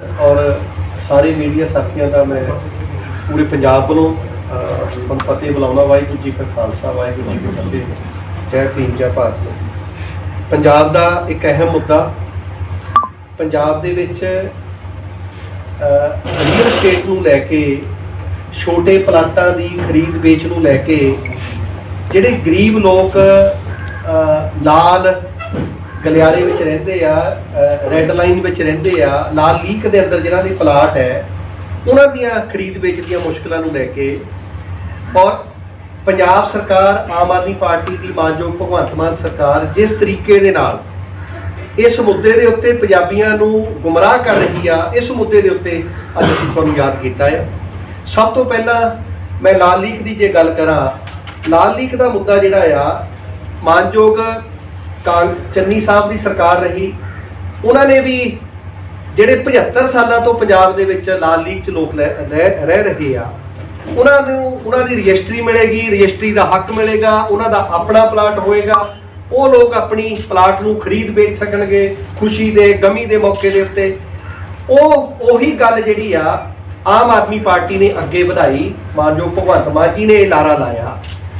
ਔਰ ਸਾਰੇ ਮੀਡੀਆ ਸਾਥੀਆਂ ਦਾ ਮੈਂ ਪੂਰੇ ਪੰਜਾਬ ਵੱਲੋਂ ਤੁਹਾਨੂੰ ਫਤਿਹ ਬੁਲਾਉਣਾ, ਵਾਹਿਗੁਰੂ ਜੀ ਕਾ ਖਾਲਸਾ, ਵਾਹਿਗੁਰੂ ਜੀ ਕੀ ਫਤਿਹ। ਜੈ ਭੀਮ, ਜੈ ਭਾਰਤ ਪੰਜਾਬ ਦਾ ਇੱਕ ਅਹਿਮ ਮੁੱਦਾ, ਪੰਜਾਬ ਦੇ ਵਿੱਚ ਰੀਅਲ ਸਟੇਟ ਨੂੰ ਲੈ ਕੇ, ਛੋਟੇ ਪਲਾਟਾਂ ਦੀ ਖਰੀਦ, ਵੇਚ ਨੂੰ ਲੈ ਕੇ, ਜਿਹੜੇ ਗਰੀਬ ਲੋਕ ਲਾਲ ਗਲਿਆਰੇ ਵਿੱਚ ਰਹਿੰਦੇ ਆ ਰੈੱਡ ਲਾਈਨ ਵਿੱਚ ਰਹਿੰਦੇ ਆ ਲਾਲ ਲੀਕ ਦੇ ਅੰਦਰ ਜਿਨ੍ਹਾਂ ਦੀ ਪਲਾਟ ਹੈ, ਉਹਨਾਂ ਦੀਆਂ ਖਰੀਦ ਵੇਚ ਦੀਆਂ ਮੁਸ਼ਕਲਾਂ ਨੂੰ ਲੈ ਕੇ ਔਰ ਪੰਜਾਬ ਸਰਕਾਰ, ਆਮ ਆਦਮੀ ਪਾਰਟੀ ਦੀ ਮਾਨਯੋਗ ਭਗਵੰਤ ਮਾਨ ਸਰਕਾਰ ਜਿਸ ਤਰੀਕੇ ਦੇ ਨਾਲ ਇਸ ਮੁੱਦੇ ਦੇ ਉੱਤੇ ਪੰਜਾਬੀਆਂ ਨੂੰ ਗੁੰਮਰਾਹ ਕਰ ਰਹੀ ਆ, ਇਸ ਮੁੱਦੇ ਦੇ ਉੱਤੇ ਅੱਜ ਅਸੀਂ ਤੁਹਾਨੂੰ ਯਾਦ ਕੀਤਾ ਹੈ। ਸਭ ਤੋਂ ਪਹਿਲਾਂ ਮੈਂ ਲਾਲ ਲੀਕ ਦੀ ਜੇ ਗੱਲ ਕਰਾਂ, ਲਾਲ ਲੀਕ ਦਾ ਮੁੱਦਾ ਜਿਹੜਾ ਆ, ਮਾਨਯੋਗ ਕਾਂ ਚੰਨੀ ਸਾਹਿਬ ਦੀ ਸਰਕਾਰ ਰਹੀ, ਉਹਨਾਂ ਨੇ ਵੀ ਜਿਹੜੇ 75 ਸਾਲਾਂ ਤੋਂ ਪੰਜਾਬ ਦੇ ਵਿੱਚ ਲਾਲ ਲੀਕ ਚ ਲੋਕ ਲੈ- ਰਹਿ ਰਹਿ ਰਹੇ ਆ, ਉਹਨਾਂ ਨੂੰ, ਉਹਨਾਂ ਦੀ ਰਜਿਸਟਰੀ ਮਿਲੇਗੀ, ਰਜਿਸਟਰੀ ਦਾ ਹੱਕ ਮਿਲੇਗਾ, ਉਹਨਾਂ ਦਾ ਆਪਣਾ ਪਲਾਟ ਹੋਏਗਾ, ਉਹ ਲੋਕ ਆਪਣੀ ਪਲਾਟ ਨੂੰ ਖਰੀਦ ਵੇਚ ਸਕਣਗੇ, ਖੁਸ਼ੀ ਦੇ, ਗਮੀ ਦੇ ਮੌਕੇ ਦੇ ਉੱਤੇ। ਉਹ, ਉਹੀ ਗੱਲ ਜਿਹੜੀ ਆ, ਆਮ ਆਦਮੀ ਪਾਰਟੀ ਨੇ ਅੱਗੇ ਵਧਾਈ, ਮਾਨਯੋਗ ਭਗਵੰਤ ਮਾਨ ਜੀ ਨੇ ਇਹ ਲਾਰਾ ਲਾਇਆ।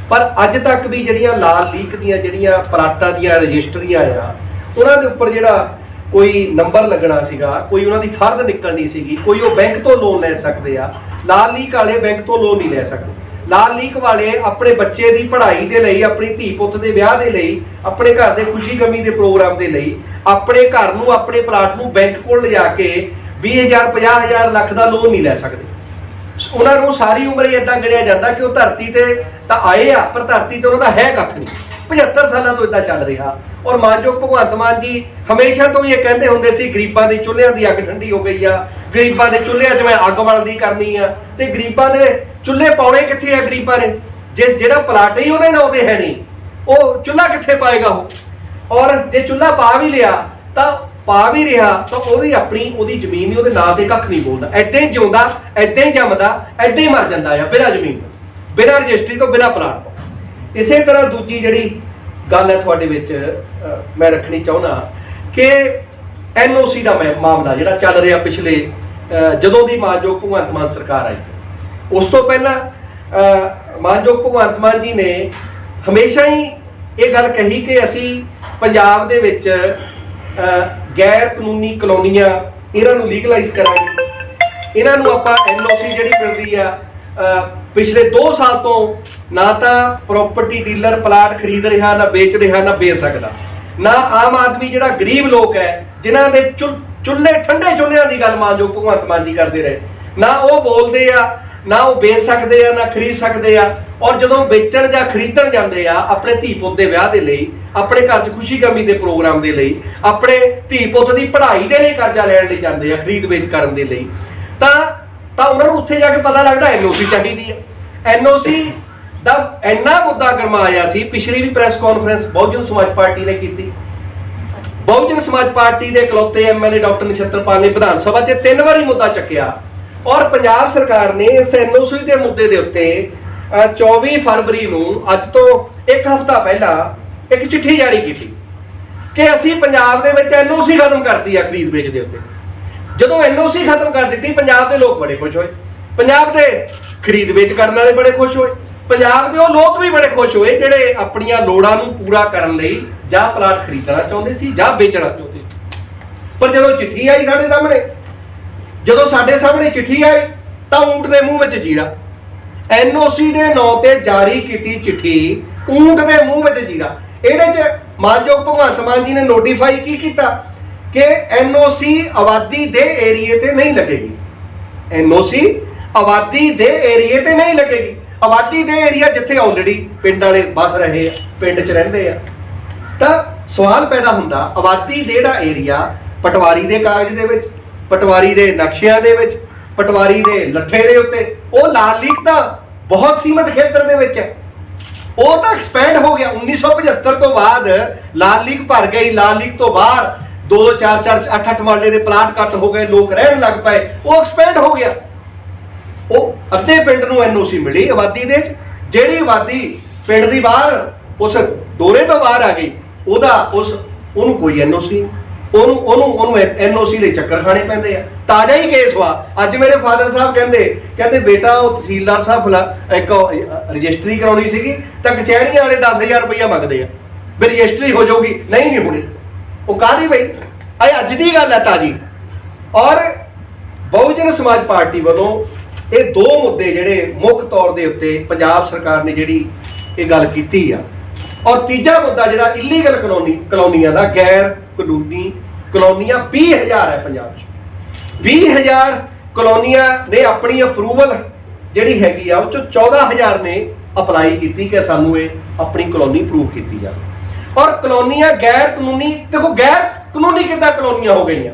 ਪਰ ਅੱਜ ਤੱਕ ਵੀ ਜਿਹੜੀਆਂ ਲਾਲ ਲੀਕ ਦੀਆਂ ਜਿਹੜੀਆਂ ਪਲਾਟਾਂ ਦੀਆਂ ਰਜਿਸਟਰੀਆਂ ਆ, ਉਹਨਾਂ ਦੇ ਉੱਪਰ ਜਿਹੜਾ ਕੋਈ ਨੰਬਰ ਲੱਗਣਾ ਸੀਗਾ, ਕੋਈ ਉਹਨਾਂ ਦੀ ਫਰਦ ਨਿਕਲਣੀ ਸੀਗੀ, ਕੋਈ ਉਹ ਬੈਂਕ ਤੋਂ ਲੋਨ ਲੈ ਸਕਦੇ ਆ, ਲਾਲ ਲੀਕ ਵਾਲੇ ਬੈਂਕ ਤੋਂ ਲੋਨ ਨਹੀਂ ਲੈ ਸਕਦੇ। ਲਾਲ ਲੀਕ ਵਾਲੇ ਆਪਣੇ ਬੱਚੇ ਦੀ ਪੜ੍ਹਾਈ ਦੇ ਲਈ, ਆਪਣੀ ਧੀ ਪੁੱਤ ਦੇ ਵਿਆਹ ਦੇ ਲਈ, ਆਪਣੇ ਘਰ ਦੇ ਖੁਸ਼ੀ ਗਮੀ ਦੇ ਪ੍ਰੋਗਰਾਮ ਦੇ ਲਈ, ਆਪਣੇ ਘਰ ਨੂੰ, ਆਪਣੇ ਪਲਾਟ ਨੂੰ ਬੈਂਕ ਕੋਲ ਲਿਜਾ ਕੇ 20000 50000 ਲੱਖ ਦਾ ਲੋਨ ਨਹੀਂ ਲੈ ਸਕਦੇ। ਉਹਨਾਂ ਨੂੰ ਸਾਰੀ ਉਮਰ ਹੀ ਇਦਾਂ ਗਿਣਿਆ ਜਾਂਦਾ ਕਿ ਉਹ ਧਰਤੀ ਤੇ ਤਾਂ ਆਏ ਆ, ਪਰ ਧਰਤੀ ਤੇ ਉਹਨਾਂ ਦਾ ਹੈ ਕੱਖ ਨਹੀਂ। 75 ਸਾਲਾਂ ਤੋਂ ਇਦਾਂ ਚੱਲ ਰਿਹਾ। ਔਰ ਮਾਨਯੋਗ ਭਗਵੰਤ ਮਾਨ ਜੀ ਹਮੇਸ਼ਾ ਤੋਂ ਹੀ ਇਹ ਕਹਿੰਦੇ ਹੁੰਦੇ ਸੀ, ਗਰੀਬਾਂ ਦੇ ਚੁੱਲ੍ਹਿਆਂ ਦੀ ਅੱਗ ਠੰਡੀ ਹੋ ਗਈ ਆ, ਗਰੀਬਾਂ ਦੇ ਚੁੱਲ੍ਹਿਆਂ 'ਚ ਮੈਂ ਅੱਗ ਬਲਦੀ ਕਰਨੀ ਆ। ਤੇ ਗਰੀਬਾਂ ਦੇ ਚੁੱਲ੍ਹੇ ਪਾਉਣੇ ਕਿੱਥੇ ਆ ਗਰੀਬਾਂ ਨੇ? ਜੇ ਜਿਹੜਾ ਪਲਾਟ ਹੀ ਉਹਦੇ ਨਾਂ ਤੇ ਹੈ ਨਹੀਂ, ਉਹ ਚੁੱਲ੍ਹਾ ਕਿੱਥੇ ਪਾਏਗਾ ਉਹ? ਔਰ ਜੇ ਚੁੱਲ੍ਹਾ ਪਾ ਵੀ ਲਿਆ, ਤਾਂ ਪਾ ਵੀ ਰਿਹਾ ਤਾਂ ਉਹਦੀ ਆਪਣੀ ਉਹਦੀ ਜ਼ਮੀਨ ਨਹੀਂ, ਉਹਦੇ ਨਾਂ ਤੇ ਕੱਖ ਨਹੀਂ ਬੋਲਦਾ। ਐਦਾਂ ਹੀ ਜਿਉਂਦਾ ਐਦਾਂ ਹੀ ਜੰਮਦਾ ਐਦਾਂ ਹੀ ਮਰ ਜਾਂਦਾ ਆ, ਬਿਨਾਂ ਜ਼ਮੀਨ ਤੋਂ, ਬਿਨਾਂ ਰਜਿਸਟਰੀ ਤੋਂ, ਬਿਨਾਂ ਪਲਾਟ ਤੋਂ। ਇਸੇ ਤਰ੍ਹਾਂ ਦੂਜੀ ਜਿਹੜੀ ਗੱਲ ਹੈ ਤੁਹਾਡੇ ਵਿੱਚ ਮੈਂ ਰੱਖਣੀ ਚਾਹੁੰਦਾ ਕਿ ਐਨਓਸੀ ਦਾ ਮੈਂ ਮਾਮਲਾ ਜਿਹੜਾ ਚੱਲ ਰਿਹਾ ਪਿਛਲੇ ਜਦੋਂ ਦੀ ਮਾਨਯੋਗ ਭਗਵੰਤ ਮਾਨ ਸਰਕਾਰ ਆਈ। ਉਸ ਤੋਂ ਪਹਿਲਾਂ ਮਾਨਯੋਗ ਭਗਵੰਤ ਮਾਨ ਜੀ ਨੇ ਹਮੇਸ਼ਾ ਹੀ ਇਹ ਗੱਲ ਕਹੀ ਕਿ ਅਸੀਂ ਪੰਜਾਬ ਦੇ ਵਿੱਚ ਗੈਰ ਕਾਨੂੰਨੀ ਕਲੋਨੀਆਂ ਇਹਨਾਂ ਨੂੰ ਲੀਗਲਾਈਜ਼ ਕਰਾਂਗੇ। ਇਹਨਾਂ ਨੂੰ ਆਪਾਂ ਐਨਓਸੀ ਜਿਹੜੀ ਮਿਲਦੀ ਆ ਪਿਛਲੇ 2 ਸਾਲ ਤੋਂ ਨਾ ਤਾਂ ਪ੍ਰਾਪਰਟੀ ਡੀਲਰ ਪਲਾਟ ਖਰੀਦ ਰਿਹਾ, ਨਾ ਵੇਚ ਰਿਹਾ, ਨਾ ਵੇਚ ਸਕਦਾ। ਨਾ ਆਮ ਆਦਮੀ ਜਿਹੜਾ ਗਰੀਬ ਲੋਕ ਹੈ, ਜਿਨ੍ਹਾਂ ਦੇ ਚੁੱਲ- ਚੁੱਲ੍ਹੇ ਠੰਡੇ ਚੁੱਲ੍ਹਿਆਂ ਦੀ ਗੱਲ ਮਾਨਯੋਗ ਭਗਵੰਤ ਮਾਨ ਜੀ ਕਰਦੇ ਰਹੇ। ਨਾ ਉਹ ਬੋਲਦੇ ਆ ਨਾ ਉਹ ਵੇਚ ਸਕਦੇ ਆ, ਨਾ ਖਰੀਦ ਸਕਦੇ ਆ। ਔਰ ਜਦੋਂ ਵੇਚਣ ਜਾਂ ਖਰੀਦਣ ਜਾਂਦੇ ਆ, ਆਪਣੇ ਧੀ ਪੁੱਤ ਦੇ ਵਿਆਹ ਦੇ ਲਈ, ਆਪਣੇ ਘਰ 'ਚ ਖੁਸ਼ੀ ਗਮੀ ਦੇ ਪ੍ਰੋਗਰਾਮ ਦੇ ਲਈ, ਆਪਣੇ ਧੀ ਪੁੱਤ ਦੀ ਪੜ੍ਹਾਈ ਦੇ ਲਈ ਕਰਜ਼ਾ ਲੈਣ ਲਈ ਜਾਂਦੇ ਆ, ਖਰੀਦ ਵੇਚ ਕਰਨ ਦੇ ਲਈ, ਤਾਂ ਤਾਂ ਉਹਨਾਂ ਨੂੰ ਉੱਥੇ ਜਾ ਕੇ ਪਤਾ ਲੱਗਦਾ ਐਨਓਸੀ ਚਾਹੀਦੀ ਹੈ ਐਨਓਸੀ ਦਾ ਇੰਨਾ ਮੁੱਦਾ ਗਰਮਾਇਆ ਸੀ, ਪਿਛਲੀ ਵੀ ਪ੍ਰੈਸ ਕਾਨਫਰੰਸ ਬਹੁਜਨ ਸਮਾਜ ਪਾਰਟੀ ਨੇ ਕੀਤੀ। ਬਹੁਜਨ ਸਮਾਜ ਪਾਰਟੀ ਦੇ ਇਕਲੌਤੇ ਐਮਐਲਏ ਡਾਕਟਰ ਨਛੱਤਰਪਾਲ ਨੇ ਵਿਧਾਨ ਸਭਾ 'ਚ ਤਿੰਨ ਵਾਰੀ ਮੁੱਦਾ ਚੱਕਿਆ। ਔਰ ਪੰਜਾਬ ਸਰਕਾਰ ਨੇ ਇਸ ਐਨਓਸੀ ਦੇ ਮੁੱਦੇ ਦੇ ਉੱਤੇ ਅਹ, 24 ਫਰਵਰੀ ਨੂੰ ਅੱਜ ਤੋਂ ਇੱਕ ਹਫ਼ਤਾ ਪਹਿਲਾਂ ਇੱਕ ਚਿੱਠੀ ਜਾਰੀ ਕੀਤੀ ਕਿ ਅਸੀਂ ਪੰਜਾਬ ਦੇ ਵਿੱਚ ਐਨਓਸੀ ਖਤਮ ਕਰਤੀ ਆ ਖਰੀਦ ਵੇਚ ਦੇ ਉੱਤੇ। ਜਦੋਂ ਐਨਓਸੀ ਖਤਮ ਕਰ ਦਿੱਤੀ ਪੰਜਾਬ ਦੇ ਲੋਕ ਬੜੇ ਖੁਸ਼ ਹੋਏ। ਪੰਜਾਬ ਦੇ ਖਰੀਦ ਵੇਚ ਕਰਨ ਵਾਲੇ ਬੜੇ ਖੁਸ਼ ਹੋਏ। ਪੰਜਾਬ ਦੇ ਉਹ ਲੋਕ ਵੀ ਬੜੇ ਖੁਸ਼ ਹੋਏ ਜਿਹੜੇ ਆਪਣੀਆਂ ਲੋੜਾਂ ਨੂੰ ਪੂਰਾ ਕਰਨ ਲਈ ਜਾਂ ਪਲਾਟ ਖਰੀਦਣਾ ਚਾਹੁੰਦੇ ਸੀ ਜਾਂ ਵੇਚਣਾ ਚਾਹੁੰਦੇ ਸੀ। ਪਰ ਜਦੋਂ ਚਿੱਠੀ ਆਈ ਸਾਡੇ ਸਾਹਮਣੇ ਜਦੋਂ ਸਾਡੇ ਸਾਹਮਣੇ ਚਿੱਠੀ ਆਈ, ਤਾਂ ਊਂਟ ਦੇ ਮੂੰਹ ਵਿੱਚ ਜੀਰਾ। ਐਨਓਸੀ ਦੇ ਨਾਂ ਤੇ ਜਾਰੀ ਕੀਤੀ ਚਿੱਠੀ, ਊਂਟ ਦੇ ਮੂੰਹ ਵਿੱਚ ਜੀਰਾ। ਇਹਦੇ 'ਚ ਮਾਨਯੋਗ ਭਗਵੰਤ ਮਾਨ ਜੀ ਨੇ ਨੋਟੀਫਾਈ ਕੀ ਕੀਤਾ? ਕਿ ਐਨਓਸੀ ਆਬਾਦੀ ਦੇ ਏਰੀਏ ਤੇ ਨਹੀਂ ਲੱਗੇਗੀ। ਐਨਓਸੀ ਆਬਾਦੀ ਦੇ ਏਰੀਏ ਤੇ ਨਹੀਂ ਲੱਗੇਗੀ। ਆਬਾਦੀ ਦੇ ਏਰੀਆ ਜਿੱਥੇ ਆਲਰੇਡੀ ਪਿੰਡ ਵਾਲੇ ਵਸ ਰਹੇ ਆ, ਪਿੰਡ 'ਚ ਰਹਿੰਦੇ ਆ। ਤਾਂ ਸਵਾਲ ਪੈਦਾ ਹੁੰਦਾ, ਆਬਾਦੀ ਦੇ ਜਿਹੜਾ ਏਰੀਆ ਪਟਵਾਰੀ ਦੇ ਕਾਗਜ਼ ਦੇ ਵਿੱਚ ਪਟਵਾਰੀ ਦੇ ਨਕਸ਼ਿਆਂ ਦੇ ਵਿੱਚ, ਪਟਵਾਰੀ ਦੇ ਲੱਠੇ ਦੇ ਉੱਤੇ, ਉਹ ਲਾਲ ਲੀਕ ਤਾਂ ਬਹੁਤ ਸੀਮਤ ਖੇਤਰ ਦੇ ਵਿੱਚ ਹੈ। ਉਹ ਤਾਂ ਐਕਸਪੈਂਡ ਹੋ ਗਿਆ। 1975 ਤੋਂ ਬਾਅਦ ਲਾਲ ਲੀਕ ਭਰ ਗਈ। ਲਾਲ ਲੀਕ ਤੋਂ ਬਾਹਰ 2 2 4 4 8 8 ਮਾਲੇ ਦੇ ਪਲਾਟ ਕੱਟ ਹੋ ਗਏ। ਲੋਕ ਰਹਿਣ ਲੱਗ ਪਏ। ਉਹ ਐਕਸਪੈਂਡ ਹੋ ਗਿਆ। ਉਹ ਅੱਧੇ ਪਿੰਡ ਨੂੰ ਐਨਓਸੀ ਮਿਲੀ ਆਬਾਦੀ ਦੇ ਵਿੱਚ। ਜਿਹੜੀ ਆਬਾਦੀ ਪਿੰਡ ਦੀ ਬਾਹਰ ਉਸ ਡੋਰੇ ਤੋਂ ਬਾਹਰ ਆ ਗਈ, ਉਹਦਾ ਉਸ, ਉਹਨੂੰ ਕੋਈ ਐਨਓਸੀ ਉਹਨੂੰ ਉਹਨੂੰ ਉਹਨੂੰ ਐਨਓਸੀ ਲਈ ਚੱਕਰ ਖਾਣੇ ਪੈਂਦੇ ਆ। ਤਾਜ਼ਾ ਹੀ ਕੇਸ ਵਾ। ਅੱਜ ਮੇਰੇ ਫਾਦਰ ਸਾਹਿਬ ਕਹਿੰਦੇ ਕਹਿੰਦੇ, ਬੇਟਾ, ਉਹ ਤਹਿਸੀਲਦਾਰ ਸਾਹਿਬ ਫਲਾ ਇੱਕ ਰਜਿਸਟਰੀ ਕਰਾਉਣੀ ਸੀਗੀ, ਤਾਂ ਕਚਹਿਰੀਆਂ ਵਾਲੇ 10000 ਰੁਪਇਆ ਮੰਗਦੇ ਆ। ਵੀ ਰਜਿਸਟਰੀ ਹੋ ਜਾਊਗੀ। ਨਹੀਂ ਨਹੀਂ ਹੋਣੀ। ਉਹ ਕਾਹਦੀ ਬਈ? ਇਹ ਅੱਜ ਦੀ ਗੱਲ ਹੈ ਤਾਜੀ। ਔਰ ਬਹੁਜਨ ਸਮਾਜ ਪਾਰਟੀ ਵੱਲੋਂ ਇਹ ਦੋ ਮੁੱਦੇ ਜਿਹੜੇ ਮੁੱਖ ਤੌਰ ਦੇ ਉੱਤੇ ਪੰਜਾਬ ਸਰਕਾਰ ਨੇ ਜਿਹੜੀ ਇਹ ਗੱਲ ਕੀਤੀ ਆ। ਔਰ ਤੀਜਾ ਮੁੱਦਾ ਜਿਹੜਾ ਇਲੀਗਲ ਕਲੋਨੀ ਕਲੋਨੀਆਂ ਦਾ ਗੈਰ ਕਾਨੂੰਨੀ ਕਲੋਨੀਆਂ 20000 ਹੈ ਪੰਜਾਬ 'ਚ। 20000 ਕਲੋਨੀਆਂ ਨੇ ਆਪਣੀ ਅਪਰੂਵਲ ਜਿਹੜੀ ਹੈਗੀ ਆ, ਉਹ ਚੋਂ 14000 ਨੇ ਅਪਲਾਈ ਕੀਤੀ ਕਿ ਸਾਨੂੰ ਇਹ ਆਪਣੀ ਕਲੋਨੀ ਪ੍ਰੂਵ ਕੀਤੀ ਜਾਵੇ। ਔਰ ਕਲੋਨੀਆਂ ਗੈਰ ਕਾਨੂੰਨੀ ਦੇਖੋ ਗੈਰ ਕਾਨੂੰਨੀ ਕਿੱਦਾਂ ਕਲੋਨੀਆਂ ਹੋ ਗਈਆਂ?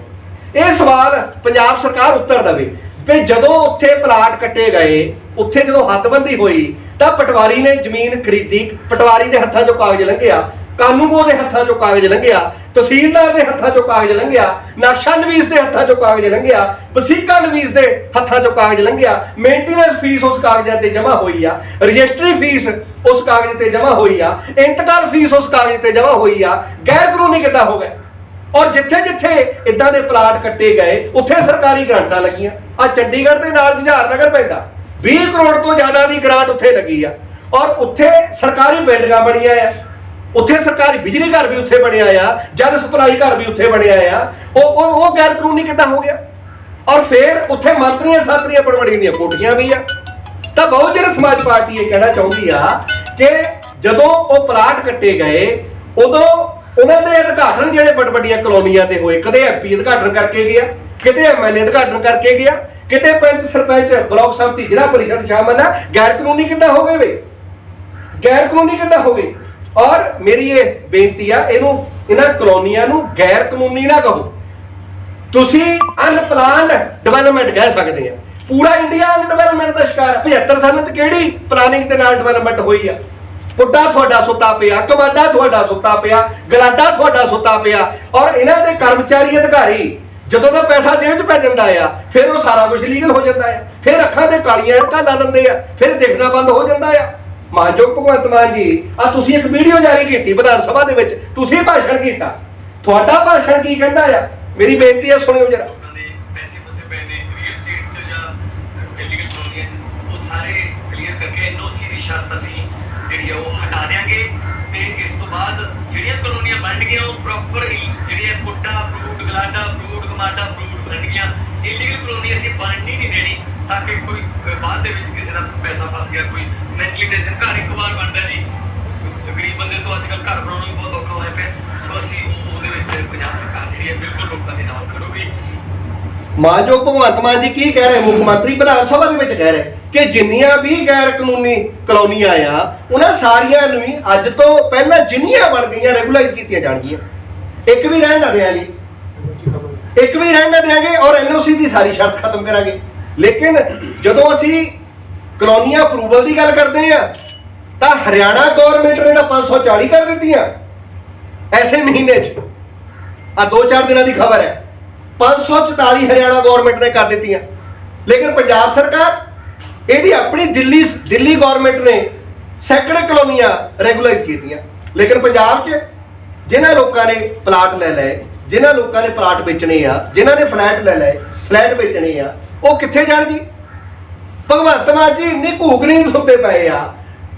ਇਹ ਸਵਾਲ ਪੰਜਾਬ ਸਰਕਾਰ ਉੱਤਰ ਦੇਵੇ ਵੀ ਜਦੋਂ ਉੱਥੇ ਪਲਾਟ ਕੱਟੇ ਗਏ, ਉੱਥੇ ਜਦੋਂ ਹੱਦਬੰਦੀ ਹੋਈ, ਤਾਂ ਪਟਵਾਰੀ ਨੇ ਜ਼ਮੀਨ ਖਰੀਦੀ, ਪਟਵਾਰੀ ਦੇ ਹੱਥਾਂ 'ਚੋਂ ਕਾਗਜ਼ ਲੰਘਿਆ। ਕਾਨੂੰਗੋ ਦੇ ਹੱਥਾਂ 'ਚੋਂ ਕਾਗਜ਼ ਲੰਘਿਆ, ਤਹਿਸੀਲਦਾਰ ਦੇ ਹੱਥਾਂ 'ਚੋਂ ਕਾਗਜ਼ ਲੰਘਿਆ ਨਕਸ਼ਾ ਨਵੀਸ ਦੇ ਹੱਥਾਂ 'ਚੋਂ ਕਾਗਜ਼ ਲੰਘਿਆ, ਵਸੀਕਾ ਨਵੀਸ ਦੇ ਹੱਥਾਂ 'ਚੋਂ ਕਾਗਜ਼ ਲੰਘਿਆ ਮੇਨਟੇਨੈਂਸ ਫੀਸ ਉਸ ਕਾਗਜ਼ਾਂ ਤੇ ਜਮ੍ਹਾਂ ਹੋਈ ਆ ਰਜਿਸਟਰੀ ਫੀਸ ਉਸ ਕਾਗਜ਼ ਤੇ ਜਮ੍ਹਾਂ ਹੋਈ ਆ, ਇੰਤਕਾਲ ਫੀਸ ਉਸ ਕਾਗਜ਼ ਤੇ ਜਮ੍ਹਾਂ ਹੋਈ ਆ, ਗੈਰ ਕਾਨੂੰਨੀ ਕਿੱਦਾਂ ਹੋ ਗਿਆ ਔਰ ਜਿੱਥੇ ਜਿੱਥੇ ਇਦਾਂ ਦੇ ਪਲਾਟ ਕੱਟੇ ਗਏ, ਉੱਥੇ ਸਰਕਾਰੀ ਗ੍ਰਾਂਟਾਂ ਲੱਗੀਆਂ। ਆ ਚੰਡੀਗੜ੍ਹ ਦੇ ਨਾਲ ਜੁਝਾਰ ਨਗਰ ਪੈਂਦਾ। 20 ਕਰੋੜ ਤੋਂ ਜ਼ਿਆਦਾ ਦੀ ਗ੍ਰਾਂਟ ਉੱਥੇ ਲੱਗੀ ਆ। ਔਰ ਉੱਥੇ ਸਰਕਾਰੀ ਬਿਲਡਿੰਗਾਂ ਬਣੀਆਂ ਆ। ਉੱਥੇ ਸਰਕਾਰੀ ਬਿਜਲੀ ਘਰ ਵੀ ਉੱਥੇ ਬਣਿਆ ਆ, ਜਲ ਸਪਲਾਈ ਘਰ ਵੀ ਉੱਥੇ ਬਣਿਆ ਆ। ਉਹ ਉਹ ਉਹ ਗੈਰ ਕਾਨੂੰਨੀ ਕਿੱਦਾਂ ਹੋ ਗਿਆ? ਔਰ ਫਿਰ ਉੱਥੇ ਮੰਤਰੀਆਂ ਸਾਤਰੀਆਂ ਬਣਵੜੀਆਂ ਦੀਆਂ ਕੋਠੀਆਂ ਵੀ ਆ। ਤਾਂ ਬਹੁਜਨ ਸਮਾਜ ਪਾਰਟੀ ਇਹ ਕਹਿਣਾ ਚਾਹੁੰਦੀ ਆ ਕਿ ਜਦੋਂ ਉਹ ਪਲਾਟ ਕੱਟੇ ਗਏ, ਉਦੋਂ ਉਹਨਾਂ ਦੇ ਉਦਘਾਟਨ ਜਿਹੜੇ ਵੱਡ ਵੱਡੀਆਂ ਕਲੋਨੀਆਂ ਤੇ ਹੋਏ, ਕਦੇ ਐਮਪੀ ਉਦਘਾਟਨ ਕਰਕੇ ਗਿਆ, ਕਿਤੇ ਐਮਐਲਏ ਉਦਘਾਟਨ ਕਰਕੇ ਗਿਆ, ਕਿਤੇ ਪੰਚ ਸਰਪੰਚ ਬਲਾਕ ਸੰਮਤੀ ਜ਼ਿਲ੍ਹਾ ਪਰਿਸ਼ਦ ਸ਼ਾਮਲ ਆ। ਗੈਰ ਕਾਨੂੰਨੀ ਕਿੱਦਾਂ ਹੋ ਗਏ ਵੇ? ਗੈਰ ਕਾਨੂੰਨੀ ਕਿੱਦਾਂ ਹੋ ਗਏ? ਔਰ ਮੇਰੀ ਇਹ ਬੇਨਤੀ ਆ, ਇਹਨੂੰ, ਇਹਨਾਂ ਕਲੋਨੀਆਂ ਨੂੰ ਗੈਰ ਕਾਨੂੰਨੀ ਨਾ ਕਹੋ। ਤੁਸੀਂ ਅਨਪਲਾਨਡ ਡਿਵੈਲਪਮੈਂਟ ਕਹਿ ਸਕਦੇ ਆ। ਪੂਰਾ ਇੰਡੀਆ ਅਨਡਿਵੈਲਪਮੈਂਟ ਦਾ ਸ਼ਿਕਾਰ ਹੈ 75 ਸਾਲਾਂ 'ਚ ਕਿਹੜੀ ਪਲਾਨਿੰਗ ਦੇ ਨਾਲ ਡਿਵੈਲਪਮੈਂਟ ਹੋਈ ਆ? ਪੁੱਡਾ ਤੁਹਾਡਾ ਸੁੱਤਾ ਪਿਆ, ਕਮਾਂਡਾ ਤੁਹਾਡਾ ਸੁੱਤਾ ਪਿਆ, ਗਲਾਡਾ ਤੁਹਾਡਾ ਸੁੱਤਾ ਪਿਆ। ਔਰ ਇਹਨਾਂ ਦੇ ਕਰਮਚਾਰੀ ਅਧਿਕਾਰੀ, ਜਦੋਂ ਦਾ ਪੈਸਾ ਜੇਬ 'ਚ ਪੈ ਜਾਂਦਾ ਆ, ਫਿਰ ਉਹ ਸਾਰਾ ਕੁਝ ਲੀਗਲ ਹੋ ਜਾਂਦਾ ਆ। ਫਿਰ ਅੱਖਾਂ ਦੇ ਕਾਲੀਆਂ ਐਨਕਾਂ ਲਾ ਲੈਂਦੇ ਆ। ਫਿਰ ਦੇਖਣਾ ਬੰਦ ਹੋ ਜਾਂਦਾ ਆ। ਮਾਨਯੋਗ ਭਗਵੰਤ ਮਾਨ ਜੀ। ਆ ਤੁਸੀਂ ਇੱਕ ਵੀਡੀਓ ਜਾਰੀ ਕੀਤੀ ਵਿਧਾਨ ਸਭਾ ਦੇ ਵਿੱਚ। ਤੁਸੀਂ ਭਾਸ਼ਣ ਕੀਤਾ। ਤੁਹਾਡਾ ਭਾਸ਼ਣ ਕੀ ਕਹਿੰਦਾ ਆ? ਮੇਰੀ ਬੇਨਤੀ ਆ, ਸੁਣਿਓ ਜਰਾ। ਲੋਕਾਂ ਦੇ ਪੈਸੇ ਫਸੇ ਪਏ ਨੇ ਰੀਅਲ ਸਟੇਟ 'ਚ ਜਾਂ ਇਲੀਗਲ ਕਲੋਨੀਆਂ 'ਚ, ਉਹ ਸਾਰੇ ਕਲੀਅਰ ਕਰਕੇ ਐਨਓਸੀ ਦੀ ਸ਼ਰਤ ਅਸੀਂ ਜਿਹੜੀ ਆ, ਉਹ ਹਟਾ ਦਿਆਂਗੇ। ਤੇ ਇਸ ਤੋਂ ਬਾਅਦ ਜਿਹੜੀਆਂ ਕਲੋਨੀਆਂ ਬਣ ਗਈਆਂ, ਉਹ ਪ੍ਰੋਪਰ ਜਿਹੜੀਆਂ ਪੁੱਟਾ ਫਰੂਟ ਗਲਾਡਾ ਫਰੂਟ ਕਮਾਂਡਾ ਫਰੂਟ ਬਣ ਗਈਆਂ। ਇਲੀਗਲ ਕਲੋਨੀ ਅਸੀਂ ਬਣਨ ਹੀ ਨਹੀਂ ਦੇਣੀ। ਤਾਂ ਕਿ ਕੋਈ ਬਾਅਦ ਦੇ ਵਿੱਚ ਕਿਸੇ ਦਾ ਪੈਸਾ ਫਸ ਗਿਆ, ਕੋਈ ਮੈਂਟਲੀ ਟੈਨਸ਼ਨ ਘਰ ਇੱਕ ਵਾਰ ਬਣਦਾ ਜੀ। ਗਰੀਬ ਬੰਦੇ ਤੋਂ ਅੱਜ ਕੱਲ੍ਹ ਘਰ ਬਣਾਉਣਾ ਵੀ ਬਹੁਤ ਔਖਾ ਹੋਇਆ ਪਿਆ। ਸੋ ਅਸੀਂ ਉਹਦੇ ਵਿੱਚ ਪੰਜਾਬ ਸਰਕਾਰ ਜਿਹੜੀ ਹੈ, ਬਿਲਕੁਲ ਲੋਕਾਂ ਦੇ ਨਾਲ ਖੜੂਗੀ। ਮਾਨਯੋਗ ਭਗਵੰਤ ਮਾਨ ਜੀ ਕੀ ਕਹਿ ਰਹੇ, ਮੁੱਖ ਮੰਤਰੀ ਵਿਧਾਨ ਸਭਾ ਦੇ ਵਿੱਚ ਕਹਿ ਰਹੇ ਕਿ ਜਿੰਨੀਆਂ ਵੀ ਗੈਰ ਕਾਨੂੰਨੀ ਕਲੋਨੀਆਂ ਆ, ਉਹਨਾਂ ਸਾਰੀਆਂ ਨੂੰ ਅੱਜ ਤੋਂ ਪਹਿਲਾਂ ਜਿੰਨੀਆਂ ਬਣ ਗਈਆਂ ਰੈਗੂਲਾਈਜ਼ ਕੀਤੀਆਂ ਜਾਣਗੀਆਂ। ਇੱਕ ਵੀ ਰਹਿਣ ਨਾ ਦਿਆਂਗੇ। ਇੱਕ ਵੀ ਰਹਿਣ ਨਾ ਦਿਆਂਗੇ ਔਰ ਐਨਓਸੀ ਦੀ ਸਾਰੀ ਸ਼ਰਤ ਖਤਮ ਕਰਾਂਗੇ। ਲੇਕਿਨ ਜਦੋਂ ਅਸੀਂ ਕਲੋਨੀਆਂ ਅਪਰੂਵਲ ਦੀ ਗੱਲ ਕਰਦੇ ਆ ਤਾਂ ਹਰਿਆਣਾ ਗਵਰਨਮੈਂਟ ਨੇ ਤਾਂ 540 ਕਰ ਦਿੱਤੀਆਂ ਐਸੇ ਮਹੀਨੇ 'ਚ। ਆ ਦੋ ਚਾਰ ਦਿਨਾਂ ਦੀ ਖਬਰ ਹੈ। 544 ਹਰਿਆਣਾ ਗਵਰਨਮੈਂਟ ਨੇ ਕਰ ਦਿੱਤੀਆਂ। ਲੇਕਿਨ ਪੰਜਾਬ ਸਰਕਾਰ, ਇਹਦੀ ਆਪਣੀ ਦਿੱਲੀ ਦਿੱਲੀ ਗਵਰਨਮੈਂਟ ਨੇ ਸੈਂਕੜੇ ਕਲੋਨੀਆਂ ਰੈਗੂਲਾਈਜ਼ ਕੀਤੀਆਂ। ਲੇਕਿਨ ਪੰਜਾਬ 'ਚ ਜਿਨ੍ਹਾਂ ਲੋਕਾਂ ਨੇ ਪਲਾਟ ਲੈ ਲਏ, ਜਿਨ੍ਹਾਂ ਲੋਕਾਂ ਨੇ ਪਲਾਟ ਵੇਚਣੇ ਆ, ਜਿਨ੍ਹਾਂ ਨੇ ਫਲੈਟ ਲੈ ਲਏ ਫਲੈਟ ਵੇਚਣੇ ਆ ਉਹ ਕਿੱਥੇ ਜਾਣ ਜੀ ਭਗਵੰਤ ਮਾਨ ਜੀ, ਇੰਨੀ ਘੂਕ ਨਹੀਂ ਸੁੱਤੇ ਪਏ ਆ।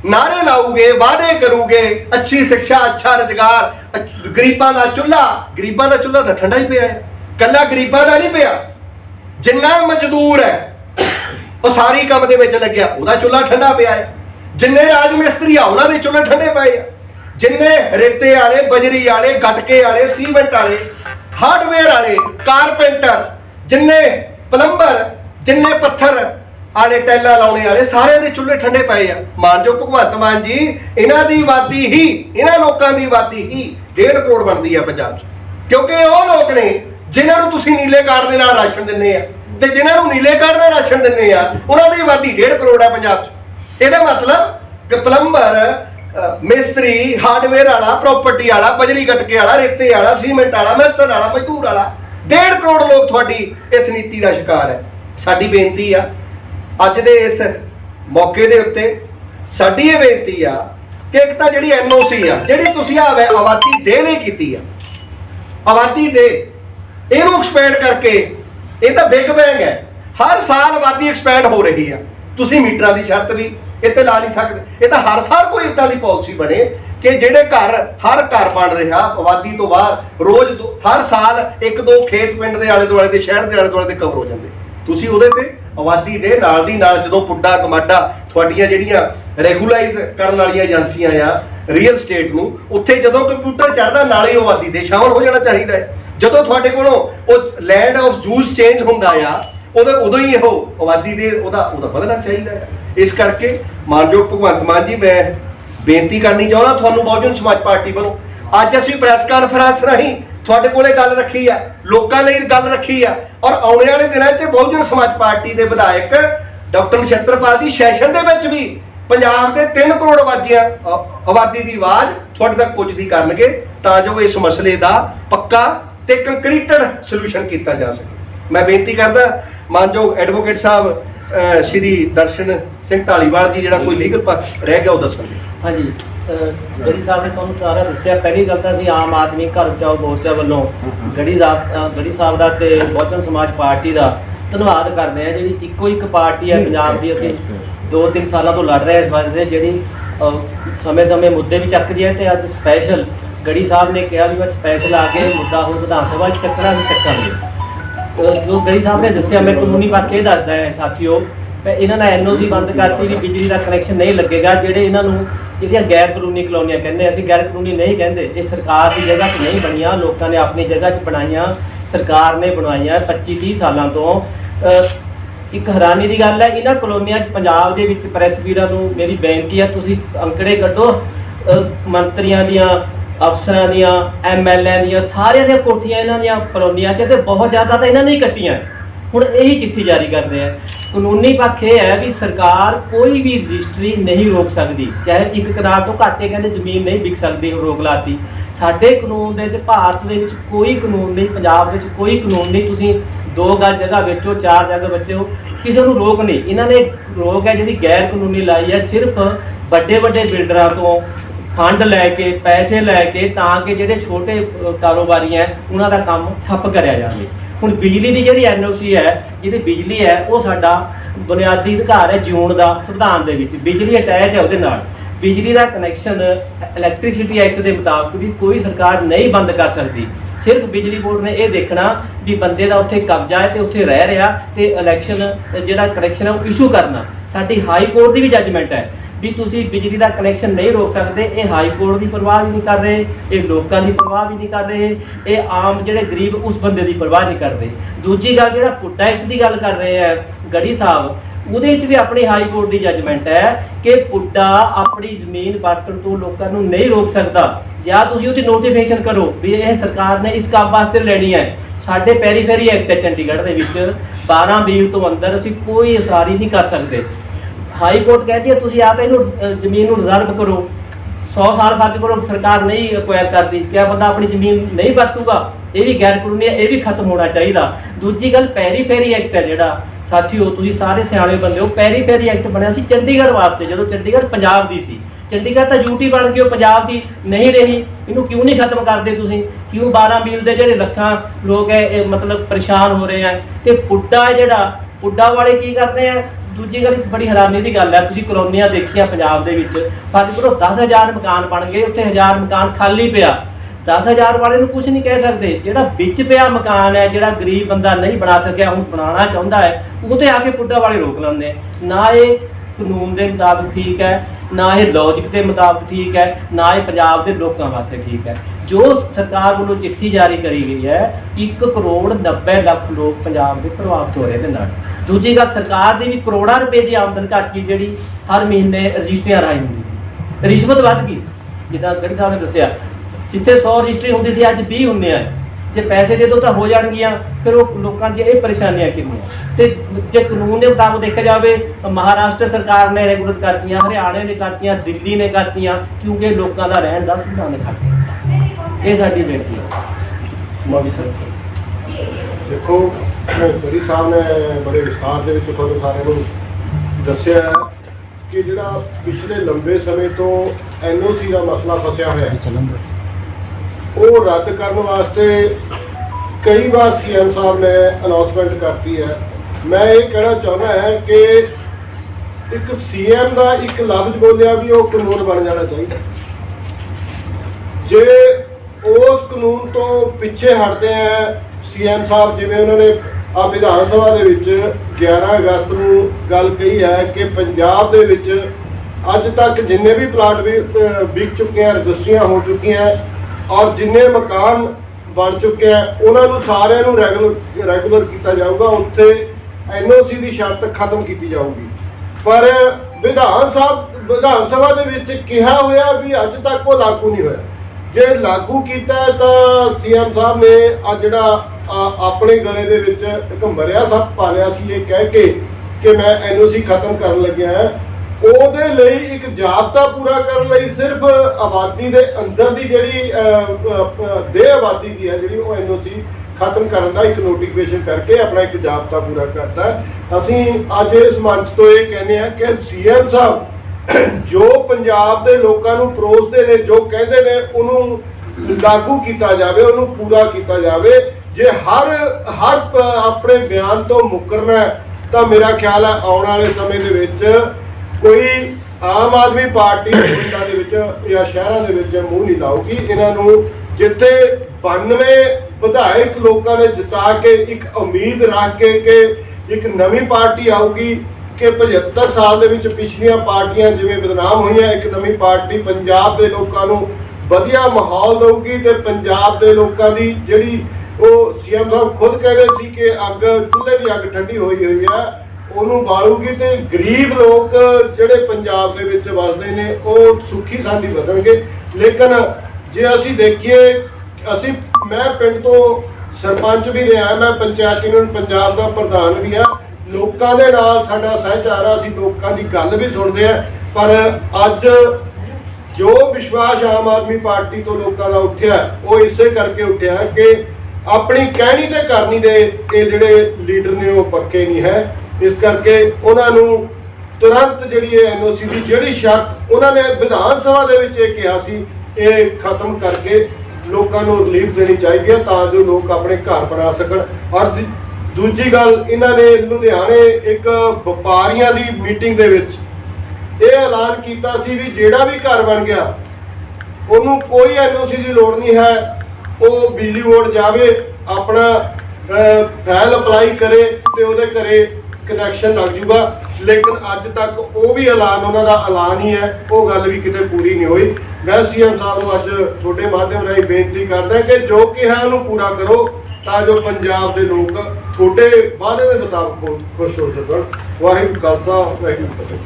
ਨਾਰੇ ਲਾਉਗੇ ਵਾਅਦੇ ਕਰੂਗੇ, ਅੱਛੀ ਸਿੱਖਿਆ, ਅੱਛਾ ਰੁਜ਼ਗਾਰ ਗਰੀਬਾਂ ਦਾ ਚੁੱਲ੍ਹਾ, ਗਰੀਬਾਂ ਦਾ ਚੁੱਲ੍ਹਾ ਤਾਂ ਠੰਡਾ ਹੀ ਪਿਆ ਹੈ। ਕੱਲਾ ਗਰੀਬਾਂ ਦਾ ਨਹੀਂ ਪਿਆ। ਜਿੰਨਾ ਮਜ਼ਦੂਰ ਹੈ, ਉਹ ਸਾਰੀ ਕੰਮ ਦੇ ਵਿੱਚ ਲੱਗਿਆ। ਉਹਦਾ ਚੁੱਲ੍ਹਾ ਠੰਡਾ ਪਿਆ ਹੈ। ਜਿੰਨੇ ਰਾਜ ਮਿਸਤਰੀ ਆ, ਉਹਨਾਂ ਦੇ ਚੁੱਲ੍ਹੇ ਠੰਡੇ ਪਏ ਆ। ਜਿੰਨੇ ਰੇਤੇ ਵਾਲੇ, ਬਜਰੀ ਵਾਲੇ, ਗਟਕੇ ਵਾਲੇ, ਸੀਮੈਂਟ ਵਾਲੇ, ਹਾਰਡਵੇਅਰ ਵਾਲੇ, ਕਾਰਪੈਂਟਰ, ਜਿੰਨੇ ਪਲੰਬਰ, ਜਿੰਨੇ ਪੱਥਰ ਆਲੇ ਟੈਲਾ ਲਾਉਣੇ ਵਾਲੇ, ਸਾਰਿਆਂ ਦੇ ਚੁੱਲ੍ਹੇ ਠੰਡੇ ਪਏ ਆ। ਮਾਨਯੋਗ ਭਗਵੰਤ ਮਾਨ ਜੀ, ਇਹਨਾਂ ਦੀ ਆਬਾਦੀ ਹੀ, ਇਹਨਾਂ ਲੋਕਾਂ ਦੀ ਆਬਾਦੀ ਹੀ 1.5 ਕਰੋੜ ਬਣਦੀ ਆ ਪੰਜਾਬ 'ਚ। ਕਿਉਂਕਿ ਉਹ ਲੋਕ ਨੇ, ਜਿਨ੍ਹਾਂ ਨੂੰ ਤੁਸੀਂ ਨੀਲੇ ਕਾਰਡ ਦੇ ਨਾਲ ਰਾਸ਼ਨ ਦਿੰਦੇ ਆ, ਤੇ ਜਿਨ੍ਹਾਂ ਨੂੰ ਨੀਲੇ ਕਾਰਡ ਨਾਲ ਰਾਸ਼ਨ ਦਿੰਦੇ ਆ, ਉਹਨਾਂ ਦੀ ਆਬਾਦੀ 1.5 ਕਰੋੜ ਆ ਪੰਜਾਬ 'ਚ। ਇਹਦਾ ਮਤਲਬ ਕਿ ਪਲੰਬਰ ਮਿਸਤਰੀ, ਹਾਰਡਵੇਅਰ ਵਾਲਾ ਪ੍ਰਾਪਰਟੀ ਵਾਲਾ, ਬਜਰੀ ਗਟਕੇ ਵਾਲਾ, ਰੇਤੇ ਵਾਲਾ, ਸੀਮੈਂਟ ਵਾਲਾ, ਮੈਸਨ ਵਾਲਾ, ਮਜ਼ਦੂਰ ਵਾਲਾ ਡੇਢ ਕਰੋੜ ਲੋਕ ਤੁਹਾਡੀ ਇਸ ਨੀਤੀ ਦਾ ਸ਼ਿਕਾਰ ਹੈ। ਸਾਡੀ ਬੇਨਤੀ ਆ, ਅੱਜ ਦੇ ਇਸ ਮੌਕੇ ਦੇ ਉੱਤੇ ਸਾਡੀ ਇਹ ਬੇਨਤੀ ਆ ਕਿ ਇੱਕ ਤਾਂ ਜਿਹੜੀ ਐਨਓਸੀ ਆ, ਜਿਹੜੀ ਤੁਸੀਂ ਆਵੇ ਆਬਾਦੀ ਦੇ ਲਈ ਕੀਤੀ ਆ, ਆਬਾਦੀ ਦੇ, ਇਹਨੂੰ ਐਕਸਪੈਂਡ ਕਰਕੇ ਇਹ ਤਾਂ ਬਿਗ ਬੈਂਗ ਹੈ। ਹਰ ਸਾਲ ਆਬਾਦੀ ਐਕਸਪੈਂਡ ਹੋ ਰਹੀ ਆ। ਤੁਸੀਂ ਮੀਟਰਾਂ ਦੀ ਸ਼ਰਤ ਵੀ ਇੱਥੇ ਲਾ ਨਹੀਂ ਸਕਦੇ। ਇਹ ਤਾਂ ਹਰ ਸਾਲ ਕੋਈ ਇਦਾਂ ਦੀ ਪਾਲਿਸੀ ਬਣੇ ਕਿ ਜਿਹੜੇ ਘਰ, ਹਰ ਘਰ ਬਣ ਰਿਹਾ ਆਬਾਦੀ ਤੋਂ ਬਾਅਦ, ਰੋਜ਼ ਦੋ- ਹਰ ਸਾਲ ਇੱਕ ਦੋ ਖੇਤ ਪਿੰਡ ਦੇ ਆਲੇ ਦੁਆਲੇ ਦੇ, ਸ਼ਹਿਰ ਦੇ ਆਲੇ ਦੁਆਲੇ ਦੇ ਕਵਰ ਹੋ ਜਾਂਦੇ। ਤੁਸੀਂ ਉਹਦੇ ਤੇ ਆਬਾਦੀ ਦੇ ਨਾਲ ਦੀ ਨਾਲ ਜਦੋਂ ਪੁੱਡਾ ਕਮਾਡਾ ਤੁਹਾਡੀਆਂ ਜਿਹੜੀਆਂ ਰੈਗੂਲਾਈਜ਼ ਕਰਨ ਵਾਲੀਆਂ ਏਜੰਸੀਆਂ ਆ ਰੀਅਲ ਸਟੇਟ ਨੂੰ, ਉੱਥੇ ਜਦੋਂ ਕੰਪਿਊਟਰ ਚੜਦਾ ਨਾਲ ਹੀ ਉਹ ਆਬਾਦੀ ਦੇ ਸ਼ਾਮਲ ਹੋ ਜਾਣਾ ਚਾਹੀਦਾ ਹੈ। ਜਦੋਂ ਤੁਹਾਡੇ ਕੋਲੋਂ ਉਹ ਲੈਂਡ ਆਫ ਜੂਸ ਚੇਂਜ ਹੁੰਦਾ ਆ ਉਦੋਂ ਉਦੋਂ ਹੀ ਉਹ ਆਬਾਦੀ ਦੇ ਉਹਦਾ ਉਹਦਾ ਬਦਲਣਾ ਚਾਹੀਦਾ ਹੈ। ਇਸ ਕਰਕੇ ਮਾਨਯੋਗ ਭਗਵੰਤ ਮਾਨ ਜੀ, ਮੈਂ ਬੇਨਤੀ ਕਰਨੀ ਚਾਹੁੰਦਾ ਤੁਹਾਨੂੰ ਬਹੁਜਨ ਸਮਾਜ ਪਾਰਟੀ ਵੱਲੋਂ। ਅੱਜ ਅਸੀਂ ਪ੍ਰੈਸ ਕਾਨਫਰੰਸ ਰਾਹੀਂ ਤੁਹਾਡੇ ਕੋਲੇ ਗੱਲ ਰੱਖੀ ਆ, ਲੋਕਾਂ ਲਈ ਗੱਲ ਰੱਖੀ ਆ ਔਰ ਆਉਣੇ ਵਾਲੇ ਦਿਨਾਂ 'ਚ ਬਹੁਜਨ ਸਮਾਜ ਪਾਰਟੀ ਦੇ ਵਿਧਾਇਕ ਡਾਕਟਰ ਨਛੱਤਰਪਾਲ ਦੀ ਸੈਸ਼ਨ ਦੇ ਵਿੱਚ ਵੀ ਪੰਜਾਬ ਦੇ 3 ਕਰੋੜ ਆਬਾਦੀਆਂ ਆਬਾਦੀ ਦੀ ਆਵਾਜ਼ ਤੁਹਾਡੇ ਤੱਕ ਪੁੱਜਦੀ ਕਰਨਗੇ ਤਾਂ ਜੋ ਇਸ ਮਸਲੇ ਦਾ ਪੱਕਾ ਤੇ ਕੰਕਰੀਟਡ ਸੋਲੂਸ਼ਨ ਕੀਤਾ ਜਾ ਸਕੇ। ਮੈਂ ਬੇਨਤੀ ਕਰਦਾ, ਮਾਨਯੋਗ ਐਡਵੋਕੇਟ ਸਾਹਿਬ ਸ਼੍ਰੀ ਦਰਸ਼ਨ ਸਿੰਘ ਢਾਲੀਵਾਲ ਜੀ ਜਿਹੜਾ ਕੋਈ ਲੀਗਲ ਪੱਖ ਰਹਿ ਗਿਆ ਉਹ ਦੱਸਣਗੇ ਹਾਂਜੀ ਗੜੀ ਸਾਹਿਬ ਨੇ ਤੁਹਾਨੂੰ ਸਾਰਾ ਦੱਸਿਆ। ਪਹਿਲੀ ਗੱਲ ਤਾਂ ਅਸੀਂ ਆਮ ਆਦਮੀ ਘਰ ਬਚਾਓ ਮੋਰਚਾ ਵੱਲੋਂ ਗੜੀ ਸਾਹਿਬ ਗੜੀ ਸਾਹਿਬ ਦਾ ਤੇ ਬਹੁਜਨ ਸਮਾਜ ਪਾਰਟੀ ਦਾ ਧੰਨਵਾਦ ਕਰਦੇ ਆ ਜਿਹੜੀ ਇੱਕੋ ਇੱਕ ਪਾਰਟੀ ਹੈ ਪੰਜਾਬ ਦੀ ਅਸੀਂ ਦੋ ਤਿੰਨ ਸਾਲਾਂ ਤੋਂ ਲੜ ਰਹੇ ਹਾਂ ਜਿਹੜੀ ਸਮੇਂ-ਸਮੇਂ ਮੁੱਦੇ ਵੀ ਚੱਕਦੀ ਹੈ ਤੇ ਅੱਜ ਸਪੈਸ਼ਲ ਗੜੀ ਸਾਹਿਬ ਨੇ ਕਿਹਾ ਵੀ ਮੈਂ ਸਪੈਸ਼ਲ ਆ ਕੇ ਮੁੱਦਾ ਹੁਣ ਵਿਧਾਨ ਸਭਾ 'ਚ ਚੱਕਣਾ ਵੀ ਚੱਕਾਂਗੇ। ਜੋ ਗੜੀ ਸਾਹਿਬ ਨੇ ਦੱਸਿਆ, ਮੈਂ ਕਾਨੂੰਨੀ ਪੱਖ ਇਹ ਦੱਸਦਾ ਹੈ ਸਾਥੀਓ। ਵੀ ਇਹਨਾਂ ਨੇ ਐਨਓਸੀ ਬੰਦ ਕਰਤੀ ਵੀ ਬਿਜਲੀ ਦਾ ਕਨੈਕਸ਼ਨ ਨਹੀਂ ਲੱਗੇਗਾ, ਜਿਹੜੇ ਇਹਨਾਂ ਨੂੰ, ਜਿਹੜੀਆਂ ਗੈਰ ਕਾਨੂੰਨੀ ਕਲੋਨੀਆਂ ਕਹਿੰਦੇ, ਅਸੀਂ ਗੈਰ ਕਾਨੂੰਨੀ ਨਹੀਂ ਕਹਿੰਦੇ, ਇਹ ਸਰਕਾਰ ਦੀ ਜਗ੍ਹਾ 'ਚ ਨਹੀਂ ਬਣੀਆਂ, ਲੋਕਾਂ ਨੇ ਆਪਣੀ ਜਗ੍ਹਾ 'ਚ ਬਣਾਈਆਂ, ਸਰਕਾਰ ਨੇ ਬਣਵਾਈਆਂ 25 30 ਸਾਲਾਂ ਤੋਂ। ਇੱਕ ਹੈਰਾਨੀ ਦੀ ਗੱਲ ਹੈ, ਇਹਨਾਂ ਕਲੋਨੀਆਂ 'ਚ ਪੰਜਾਬ ਦੇ ਵਿੱਚ ਪ੍ਰੈਸ ਵੀਰਾਂ ਨੂੰ ਮੇਰੀ ਬੇਨਤੀ ਹੈ, ਤੁਸੀਂ ਅੰਕੜੇ ਕੱਢੋ। ਮੰਤਰੀਆਂ ਦੀਆਂ ਅਫਸਰਾਂ ਦੀਆਂ ਐਮਐਲਏ ਦੀਆਂ, ਸਾਰਿਆਂ ਦੀਆਂ ਕੋਠੀਆਂ ਇਹਨਾਂ ਦੀਆਂ ਕਲੋਨੀਆਂ 'ਚ ਤੇ ਬਹੁਤ ਜ਼ਿਆਦਾ ਤਾਂ ਇਹਨਾਂ ਨੇ ਹੀ ਕੱਟੀਆਂ। ਹੁਣ ਇਹੀ ਚਿੱਠੀ ਜਾਰੀ ਕਰਦੇ ਆ। ਕਾਨੂੰਨੀ ਪੱਖ ਇਹ ਹੈ ਵੀ ਸਰਕਾਰ ਕੋਈ ਵੀ ਰਜਿਸਟਰੀ ਨਹੀਂ ਰੋਕ ਸਕਦੀ। ਚਾਹੇ ਇੱਕ ਕਨਾਲ ਤੋਂ ਘੱਟ ਇਹ ਕਹਿੰਦੇ ਜ਼ਮੀਨ ਨਹੀਂ ਵਿਕ ਸਕਦੀ ਰੋਕ ਲਾਤੀ। ਸਾਡੇ ਕਾਨੂੰਨ ਦੇ ਵਿੱਚ, ਭਾਰਤ ਦੇ ਵਿੱਚ ਕੋਈ ਕਾਨੂੰਨ ਨਹੀਂ, ਪੰਜਾਬ ਵਿੱਚ ਕੋਈ ਕਾਨੂੰਨ ਨਹੀਂ। ਤੁਸੀਂ ਦੋ ਗਜ ਜਗ੍ਹਾ ਵੇਚੋ, ਚਾਰ ਜਗ੍ਹਾ ਵੇਚੋ, ਕਿਸੇ ਨੂੰ ਰੋਕ ਨਹੀਂ। ਇਹਨਾਂ ਨੇ ਰੋਕ ਹੈ ਜਿਹੜੀ ਗੈਰ ਕਾਨੂੰਨੀ ਲਾਈ ਹੈ, ਸਿਰਫ ਵੱਡੇ ਵੱਡੇ ਬਿਲਡਰਾਂ ਤੋਂ ਫੰਡ ਲੈ ਕੇ, ਪੈਸੇ ਲੈ ਕੇ ਤਾਂ ਕਿ ਜਿਹੜੇ ਛੋਟੇ ਕਾਰੋਬਾਰੀ ਹੈ, ਉਹਨਾਂ ਦਾ ਕੰਮ ਠੱਪ ਕਰਿਆ ਜਾਵੇ। ਹੁਣ ਬਿਜਲੀ ਦੀ ਜਿਹੜੀ ਐਨਓਸੀ ਹੈ ਜਿਹੜੀ ਬਿਜਲੀ ਹੈ, ਉਹ ਸਾਡਾ ਬੁਨਿਆਦੀ ਅਧਿਕਾਰ ਹੈ ਜਿਉਣ ਦਾ ਸੰਵਿਧਾਨ ਦੇ ਵਿੱਚ। ਬਿਜਲੀ ਅਟੈਚ ਹੈ ਉਹਦੇ ਨਾਲ। ਬਿਜਲੀ ਦਾ ਕਨੈਕਸ਼ਨ, ਇਲੈਕਟ੍ਰਿਸਿਟੀ ਐਕਟ ਦੇ ਮੁਤਾਬਕ ਵੀ ਕੋਈ ਸਰਕਾਰ ਨਹੀਂ ਬੰਦ ਕਰ ਸਕਦੀ। ਸਿਰਫ ਬਿਜਲੀ ਬੋਰਡ ਨੇ ਇਹ ਦੇਖਣਾ ਵੀ ਬੰਦੇ ਦਾ ਉੱਥੇ ਕਬਜ਼ਾ ਹੈ ਤੇ ਉੱਥੇ ਰਹਿ ਰਿਹਾ ਤੇ ਇਲੈਕਸ਼ਨ ਜਿਹੜਾ ਕਨੈਕਸ਼ਨ ਹੈ ਉਹ ਇਸ਼ੂ ਕਰਨਾ। ਸਾਡੀ ਹਾਈ ਕੋਰਟ ਦੀ ਵੀ ਜੱਜਮੈਂਟ ਹੈ। ਵੀ ਤੁਸੀਂ ਬਿਜਲੀ ਦਾ ਕਨੈਕਸ਼ਨ ਨਹੀਂ ਰੋਕ ਸਕਦੇ, ਇਹ ਹਾਈ ਕੋਰਟ ਦੀ ਪਰਵਾਹ ਵੀ ਨਹੀਂ ਕਰ ਰਹੇ, ਇਹ ਲੋਕਾਂ ਦੀ ਪਰਵਾਹ ਵੀ ਨਹੀਂ ਕਰ ਰਹੇ, ਇਹ ਆਮ ਜਿਹੜੇ ਗਰੀਬ ਉਸ ਬੰਦੇ ਦੀ ਪਰਵਾਹ ਨਹੀਂ ਕਰਦੇ ਦੂਜੀ ਗੱਲ ਜਿਹੜਾ ਪੁੱਟਾ ਐਕਟ ਦੀ ਗੱਲ ਕਰ ਰਹੇ ਆ, ਗੜੀ ਸਾਹਿਬ, ਉਹਦੇ ਵਿੱਚ ਵੀ ਆਪਣੀ ਹਾਈ ਕੋਰਟ ਦੀ ਜੱਜਮੈਂਟ ਹੈ ਕਿ ਪੁੱਡਾ ਆਪਣੀ ਜ਼ਮੀਨ ਵਰਤਣ ਤੋਂ ਲੋਕਾਂ ਨੂੰ ਨਹੀਂ ਰੋਕ ਸਕਦਾ। ਜਾਂ ਤੁਸੀਂ ਉਹਦੀ ਨੋਟੀਫਿਕੇਸ਼ਨ ਕਰੋ ਵੀ ਇਹ ਸਰਕਾਰ ਨੇ ਇਸ ਕੰਮ ਵਾਸਤੇ ਲੈਣੀ ਹੈ। ਸਾਡੇ ਪੈਰੀਫੇਰੀ ਐਕਟ ਹੈ ਚੰਡੀਗੜ੍ਹ ਦੇ ਵਿੱਚ 12 ਵੀਲ ਤੋਂ ਅੰਦਰ ਅਸੀਂ ਕੋਈ ਉਸਾਰੀ ਨਹੀਂ ਕਰ ਸਕਦੇ। ਹਾਈ ਕੋਰਟ ਕਹਿੰਦੀ ਹੈ ਤੁਸੀਂ ਆਪ ਇਹਨੂੰ ਅ, ਜ਼ਮੀਨ ਨੂੰ ਰਿਜ਼ਰਵ ਕਰੋ। 100 ਸਾਲ ਖਰਚ ਕਰੋ ਸਰਕਾਰ ਨਹੀਂ ਅਕਵਾਇਰ ਕਰਦੀ। ਕਿਆ ਬੰਦਾ ਆਪਣੀ ਜ਼ਮੀਨ ਨਹੀਂ ਵਰਤੂਗਾ। ਇਹ ਵੀ ਗੈਰ ਕਾਨੂੰਨੀ ਹੈ ਇਹ ਵੀ ਖਤਮ ਹੋਣਾ ਚਾਹੀਦਾ। ਦੂਜੀ ਗੱਲ ਪੈਰੀ ਪੈਰੀ ਐਕਟ ਹੈ ਜਿਹੜਾ। ਸਾਥੀਓ ਤੁਸੀਂ ਸਾਰੇ ਸਿਆਣੇ ਬੰਦੇ ਹੋ ਪੈਰੀ ਪੈਰੀ ਐਕਟ ਬਣਿਆ ਸੀ ਚੰਡੀਗੜ੍ਹ ਵਾਸਤੇ ਜਦੋਂ ਚੰਡੀਗੜ੍ਹ ਪੰਜਾਬ ਦੀ ਸੀ। ਚੰਡੀਗੜ੍ਹ ਤਾਂ ਯੂਟੀ ਬਣ ਕੇ ਉਹ ਪੰਜਾਬ ਦੀ ਨਹੀਂ ਰਹੀ। ਇਹਨੂੰ ਕਿਉਂ ਨਹੀਂ ਖਤਮ ਕਰਦੇ ਤੁਸੀਂ? ਕਿਉਂ 12 ਮੀਲ ਦੇ ਜਿਹੜੇ ਲੱਖਾਂ ਲੋਕ ਹੈ ਇਹ ਮਤਲਬ ਪਰੇਸ਼ਾਨ ਹੋ ਰਹੇ ਆ ਤੇ ਪੁੱਡਾ ਹੈ ਜਿਹੜਾ ਪੁੱਡਾ ਵਾਲੇ ਕੀ ਕਰਦੇ ਆ ਦੂਜੀ ਗੱਲ ਇੱਕ ਬੜੀ ਹੈਰਾਨੀ ਦੀ ਗੱਲ ਹੈ, ਤੁਸੀਂ ਕਲੋਨੀਆਂ ਦੇਖੀਆਂ ਪੰਜਾਬ ਦੇ ਵਿੱਚ ਫਰਜ਼ ਕਰੋ 10000 ਮਕਾਨ ਬਣ ਗਏ, ਉੱਥੇ 1000 ਮਕਾਨ ਖਾਲੀ ਪਿਆ। 10000 ਵਾਲੇ ਨੂੰ ਕੁਝ ਨਹੀਂ ਕਹਿ ਸਕਦੇ। ਜਿਹੜਾ ਵਿੱਚ ਪਿਆ ਮਕਾਨ ਹੈ, ਜਿਹੜਾ ਗਰੀਬ ਬੰਦਾ ਨਹੀਂ ਬਣਾ ਸਕਿਆ, ਹੁਣ ਬਣਾਉਣਾ ਚਾਹੁੰਦਾ ਹੈ ਉਹ ਤੇ ਆ ਕੇ ਪੁੱਡਾ ਵਾਲੇ ਰੋਕ ਲੈਂਦੇ ਨਾ ਇਹ ਕਾਨੂੰਨ ਦੇ ਮੁਤਾਬਕ ਠੀਕ ਹੈ ਨਾ ਇਹ ਲੌਜਿਕ ਦੇ ਮੁਤਾਬਕ ਠੀਕ ਹੈ, ਨਾ ਇਹ ਪੰਜਾਬ ਦੇ ਲੋਕਾਂ ਵਾਸਤੇ ਠੀਕ ਹੈ। ਜੋ ਸਰਕਾਰ ਵੱਲੋਂ ਚਿੱਠੀ ਜਾਰੀ ਕਰੀ ਗਈ ਹੈ 1 ਕਰੋੜ 90 ਲੱਖ ਲੋਕ ਪੰਜਾਬ ਦੇ ਪ੍ਰਭਾਵਿਤ ਹੋ ਰਹੇ ਦੇ ਨਾਲ। ਦੂਜੀ ਗੱਲ, ਸਰਕਾਰ ਦੀ ਵੀ ਕਰੋੜਾਂ ਰੁਪਏ ਦੀ ਆਮਦਨ ਘਟ ਗਈ, ਜਿਹੜੀ ਹਰ ਮਹੀਨੇ ਰਜਿਸਟਰੀਆਂ ਰਾਹੀਂ ਹੁੰਦੀ ਸੀ। ਰਿਸ਼ਵਤ ਵੱਧ ਗਈ। ਜਿੱਦਾਂ ਗੜੀ ਸਾਹਿਬ ਨੇ ਦੱਸਿਆ, ਜਿੱਥੇ 100 ਰਜਿਸਟਰੀ ਹੁੰਦੀ ਸੀ, ਅੱਜ 20 ਹੁੰਦੇ ਆ। ਜੇ ਪੈਸੇ ਦੇ ਦੋ ਤਾਂ ਹੋ ਜਾਣਗੀਆਂ, ਫਿਰ ਉਹ ਲੋਕਾਂ 'ਚ ਇਹ ਪਰੇਸ਼ਾਨੀਆਂ ਕਿੰਨੀਆਂ ਤੇ ਜੇ ਕਾਨੂੰਨ ਦੇ ਮੁਤਾਬਕ ਦੇਖਿਆ ਜਾਵੇ ਮਹਾਰਾਸ਼ਟਰ ਸਰਕਾਰ ਨੇ ਰੈਗੂਲਰ ਕਰਤੀਆਂ, ਹਰਿਆਣੇ ਨੇ ਕਰਤੀਆਂ, ਦਿੱਲੀ ਨੇ ਕਰਤੀਆਂ, ਕਿਉਂਕਿ ਲੋਕਾਂ ਦਾ ਰਹਿਣ ਦਾ ਸੰਵਿਧਾਨ ਘੱਟ ਇਹ ਸਾਡੀ ਬੇਨਤੀ ਹੈ। ਮੋਦੀ ਸਾਹਿਬ ਦੇਖੋ ਗੜੀ ਸਾਹਿਬ ਨੇ ਬੜੇ ਵਿਸਥਾਰ ਦੇ ਵਿੱਚ ਤੁਹਾਨੂੰ ਸਾਰਿਆਂ ਨੂੰ ਦੱਸਿਆ ਕਿ ਜਿਹੜਾ ਪਿਛਲੇ ਲੰਬੇ ਸਮੇਂ ਤੋਂ ਐਨਓਸੀ ਦਾ ਮਸਲਾ ਫਸਿਆ ਹੋਇਆ ਹੈ ਉਹ ਰੱਦ ਕਰਨ ਵਾਸਤੇ ਕਈ ਵਾਰ ਸੀਐਮ ਸਾਹਿਬ ਨੇ ਅਨਾਉਂਸਮੈਂਟ ਕਰਤੀ ਹੈ। ਮੈਂ ਇਹ ਕਹਿਣਾ ਚਾਹੁੰਦਾ ਹੈ ਕਿ ਇੱਕ ਸੀਐਮ ਦਾ ਇੱਕ ਲਫ਼ਜ਼ ਬੋਲਿਆ ਵੀ ਉਹ ਕਾਨੂੰਨ ਬਣ ਜਾਣਾ ਚਾਹੀਦਾ। ਜੇ ਉਸ ਕਾਨੂੰਨ ਤੋਂ ਪਿੱਛੇ ਹਟਦੇ ਆ ਸੀਐਮ ਸਾਹਿਬ, ਜਿਵੇਂ ਉਹਨਾਂ ਨੇ ਆ ਵਿਧਾਨ ਸਭਾ ਦੇ ਵਿੱਚ 11 ਅਗਸਤ ਨੂੰ ਗੱਲ ਕਹੀ ਹੈ ਕਿ ਪੰਜਾਬ ਦੇ ਵਿੱਚ ਅੱਜ ਤੱਕ ਜਿੰਨੇ ਵੀ ਪਲਾਟ ਵੀ ਵਿਕ ਚੁੱਕੇ ਆ, ਰਜਿਸਟਰੀਆਂ ਹੋ ਚੁੱਕੀਆਂ ਔਰ ਜਿੰਨੇ ਮਕਾਨ ਬਣ ਚੁੱਕੇ ਆ, ਉਹਨਾਂ ਨੂੰ ਸਾਰਿਆਂ ਨੂੰ ਰੈਗੂਲਰ ਰੈਗੂਲਰ ਕੀਤਾ ਜਾਊਗਾ। ਉੱਥੇ ਐਨਓਸੀ ਦੀ ਸ਼ਰਤ ਖਤਮ ਕੀਤੀ ਜਾਊਗੀ। ਪਰ ਵਿਧਾਨ ਸਾਹਿਬ, ਵਿਧਾਨ ਸਭਾ ਦੇ ਵਿੱਚ ਕਿਹਾ ਹੋਇਆ ਵੀ ਅੱਜ ਤੱਕ ਉਹ ਲਾਗੂ ਨਹੀਂ ਹੋਇਆ। ਜੇ ਲਾਗੂ ਕੀਤਾ ਹੈ ਤਾਂ ਸੀਐਮ ਸਾਹਿਬ ਨੇ ਆ ਜਿਹੜਾ ਆਪਣੇ ਗਲੇ ਦੇ ਵਿੱਚ ਇੱਕ ਮਰਿਆ ਸੱਪ ਪਾ ਲਿਆ ਸੀ, ਇਹ ਕਹਿ ਕੇ ਕਿ ਮੈਂ ਐਨਓਸੀ ਖਤਮ ਕਰਨ ਲੱਗਿਆ ਹਾਂ। ਉਹਦੇ ਲਈ ਇੱਕ ਜਾਬਤਾ ਪੂਰਾ ਕਰਨ ਲਈ ਸਿਰਫ ਆਬਾਦੀ ਦੇ ਅੰਦਰ ਦੀ ਜਿਹੜੀ ਦੇ ਆਬਾਦੀ ਦੀ ਹੈ, ਜਿਹੜੀ ਉਹ ਐਨਓਸੀ ਖਤਮ ਕਰਨ ਦਾ ਇੱਕ ਨੋਟੀਫਿਕੇਸ਼ਨ ਕਰਕੇ ਆਪਣਾ ਇੱਕ ਜਾਬਤਾ ਪੂਰਾ ਕਰਤਾ ਅਸੀਂ ਅੱਜ ਇਸ ਮੰਚ ਤੋਂ ਇਹ ਕਹਿੰਦੇ ਆ ਕਿ ਸੀਐਮ ਸਾਹਿਬ, ਜੋ ਪੰਜਾਬ ਦੇ ਲੋਕਾਂ ਨੂੰ ਪਰੋਸਦੇ ਨੇ, ਜੋ ਕਹਿੰਦੇ ਨੇ, ਉਹਨੂੰ ਲਾਗੂ ਕੀਤਾ ਜਾਵੇ, ਉਹਨੂੰ ਪੂਰਾ ਕੀਤਾ ਜਾਵੇ। ਜੇ ਹਰ ਹਰ ਆਪਣੇ ਬਿਆਨ ਤੋਂ ਮੁਕਰਨਾ ਤਾਂ ਮੇਰਾ ਖਿਆਲ ਹੈ ਆਉਣ ਵਾਲੇ ਸਮੇਂ ਦੇ ਵਿੱਚ ਕੋਈ ਆਮ ਆਦਮੀ ਪਾਰਟੀ ਪਿੰਡਾਂ ਦੇ ਵਿੱਚ ਜਾਂ ਸ਼ਹਿਰਾਂ ਦੇ ਵਿੱਚ ਮੂੰਹ ਨਹੀਂ ਲਾਊਗੀ। ਇਹਨਾਂ ਨੂੰ ਜਿੱਥੇ 92 ਵਿਧਾਇਕ ਲੋਕਾਂ ਨੇ ਜਿਤਾ ਕੇ, ਇੱਕ ਉਮੀਦ ਰੱਖ ਕੇ ਕਿ ਇੱਕ ਨਵੀਂ ਪਾਰਟੀ ਆਊਗੀ ਕਿ 75 ਸਾਲ ਦੇ ਵਿੱਚ ਪਿਛਲੀਆਂ ਪਾਰਟੀਆਂ ਜਿਵੇਂ ਬਦਨਾਮ ਹੋਈਆਂ, ਇੱਕ ਨਵੀਂ ਪਾਰਟੀ ਪੰਜਾਬ ਦੇ ਲੋਕਾਂ ਨੂੰ ਵਧੀਆ ਮਾਹੌਲ ਦੇਊਗੀ ਤੇ ਪੰਜਾਬ ਦੇ ਲੋਕਾਂ ਦੀ ਜਿਹੜੀ ਉਹ ਸੀਐਮ ਸਾਹਿਬ ਖੁਦ ਕਹਿੰਦੇ ਸੀ ਕਿ ਅੱਗ, ਚੁੱਲ੍ਹੇ ਦੀ ਅੱਗ ਠੰਡੀ ਹੋਈ ਹੋਈ ਹੈ। ਉਹਨੂੰ ਬਾਲੂਗੀ ਤੇ ਗਰੀਬ ਲੋਕ ਜਿਹੜੇ ਪੰਜਾਬ ਦੇ ਵਿੱਚ ਵਸਦੇ ਨੇ, ਉਹ ਸੁਖੀ ਸਾਂਦੀ ਵਸਣਗੇ। ਲੇਕਿਨ ਜੇ ਅਸੀਂ ਦੇਖੀਏ, ਅਸੀਂ, ਮੈਂ ਪਿੰਡ ਤੋਂ ਸਰਪੰਚ ਵੀ ਰਿਹਾ, ਮੈਂ ਪੰਚਾਇਤ ਯੂਨੀਅਨ ਪੰਜਾਬ ਦਾ ਪ੍ਰਧਾਨ ਵੀ ਆ। ਲੋਕਾਂ ਦੇ ਨਾਲ ਸਾਡਾ ਸਹਿਚਾਰਾ ਅਸੀਂ ਲੋਕਾਂ ਦੀ ਗੱਲ ਵੀ ਸੁਣਦੇ ਆ। ਪਰ ਅੱਜ ਜੋ ਵਿਸ਼ਵਾਸ ਆਮ ਆਦਮੀ ਪਾਰਟੀ ਤੋਂ ਲੋਕਾਂ ਦਾ ਉੱਠਿਆ, ਉਹ ਇਸੇ ਕਰਕੇ ਉੱਠਿਆ ਕਿ ਆਪਣੀ ਕਹਿਣੀ ਤੇ ਕਰਨੀ ਦੇ, ਇਹ ਜਿਹੜੇ ਲੀਡਰ ਨੇ ਉਹ ਪੱਕੇ ਨਹੀਂ ਹੈ। ਇਸ ਕਰਕੇ ਉਹਨਾਂ ਨੂੰ ਤੁਰੰਤ ਜਿਹੜੀ ਇਹ ਐਨਓਸੀ ਦੀ ਜਿਹੜੀ ਸ਼ਰਤ ਉਹਨਾਂ ਨੇ ਵਿਧਾਨ ਸਭਾ ਦੇ ਵਿੱਚ ਇਹ ਕਿਹਾ ਸੀ ਇਹ ਖਤਮ ਕਰਕੇ ਲੋਕਾਂ ਨੂੰ ਰਿਲੀਫ ਦੇਣੀ ਚਾਹੀਦੀ ਹੈ ਤਾਂ ਜੋ ਲੋਕ ਆਪਣੇ ਘਰ ਬਣਾ ਸਕਣ। ਔਰ ਦੂਜੀ ਗੱਲ ਇਹਨਾਂ ਨੇ ਲੁਧਿਆਣੇ ਇੱਕ ਵਪਾਰੀਆਂ ਦੀ ਮੀਟਿੰਗ ਦੇ ਵਿੱਚ ਇਹ ਐਲਾਨ ਕੀਤਾ ਸੀ ਵੀ ਜਿਹੜਾ ਵੀ ਘਰ ਬਣ ਗਿਆ ਉਹਨੂੰ ਕੋਈ ਐਨਓਸੀ ਦੀ ਲੋੜ ਨਹੀਂ ਹੈ। ਉਹ ਬਿਜਲੀ ਬੋਰਡ ਜਾਵੇ ਆਪਣਾ ਅਹ, ਫਾਈਲ ਅਪਲਾਈ ਕਰੇ ਤੇ ਉਹਦੇ ਘਰੇ ਕਨੈਕਸ਼ਨ ਲੱਗ ਜੂਗਾ। ਲੇਕਿਨ ਅੱਜ ਤੱਕ ਉਹ ਵੀ ਐਲਾਨ ਉਹਨਾਂ ਦਾ ਐਲਾਨ ਹੀ ਹੈ। ਉਹ ਗੱਲ ਵੀ ਕਿਤੇ ਪੂਰੀ ਨਹੀਂ ਹੋਈ। ਮੈਂ ਸੀਐਮ ਸਾਹਿਬ ਨੂੰ ਅੱਜ ਤੁਹਾਡੇ ਮਾਧਿਅਮ ਰਾਹੀਂ ਬੇਨਤੀ ਕਰਦਾ ਕਿ ਜੋ ਕਿਹਾ ਉਹਨੂੰ ਪੂਰਾ ਕਰੋ, ਤਾਂ ਜੋ ਪੰਜਾਬ ਦੇ ਲੋਕ ਤੁਹਾਡੇ ਵਾਅਦੇ ਦੇ ਮੁਤਾਬਕ ਖੁਸ਼ ਹੋ ਸਕਣ। ਵਾਹਿਗੁਰੂ ਖਾਲਸਾ, ਵਾਹਿਗੁਰੂ ਫਤਿਹ।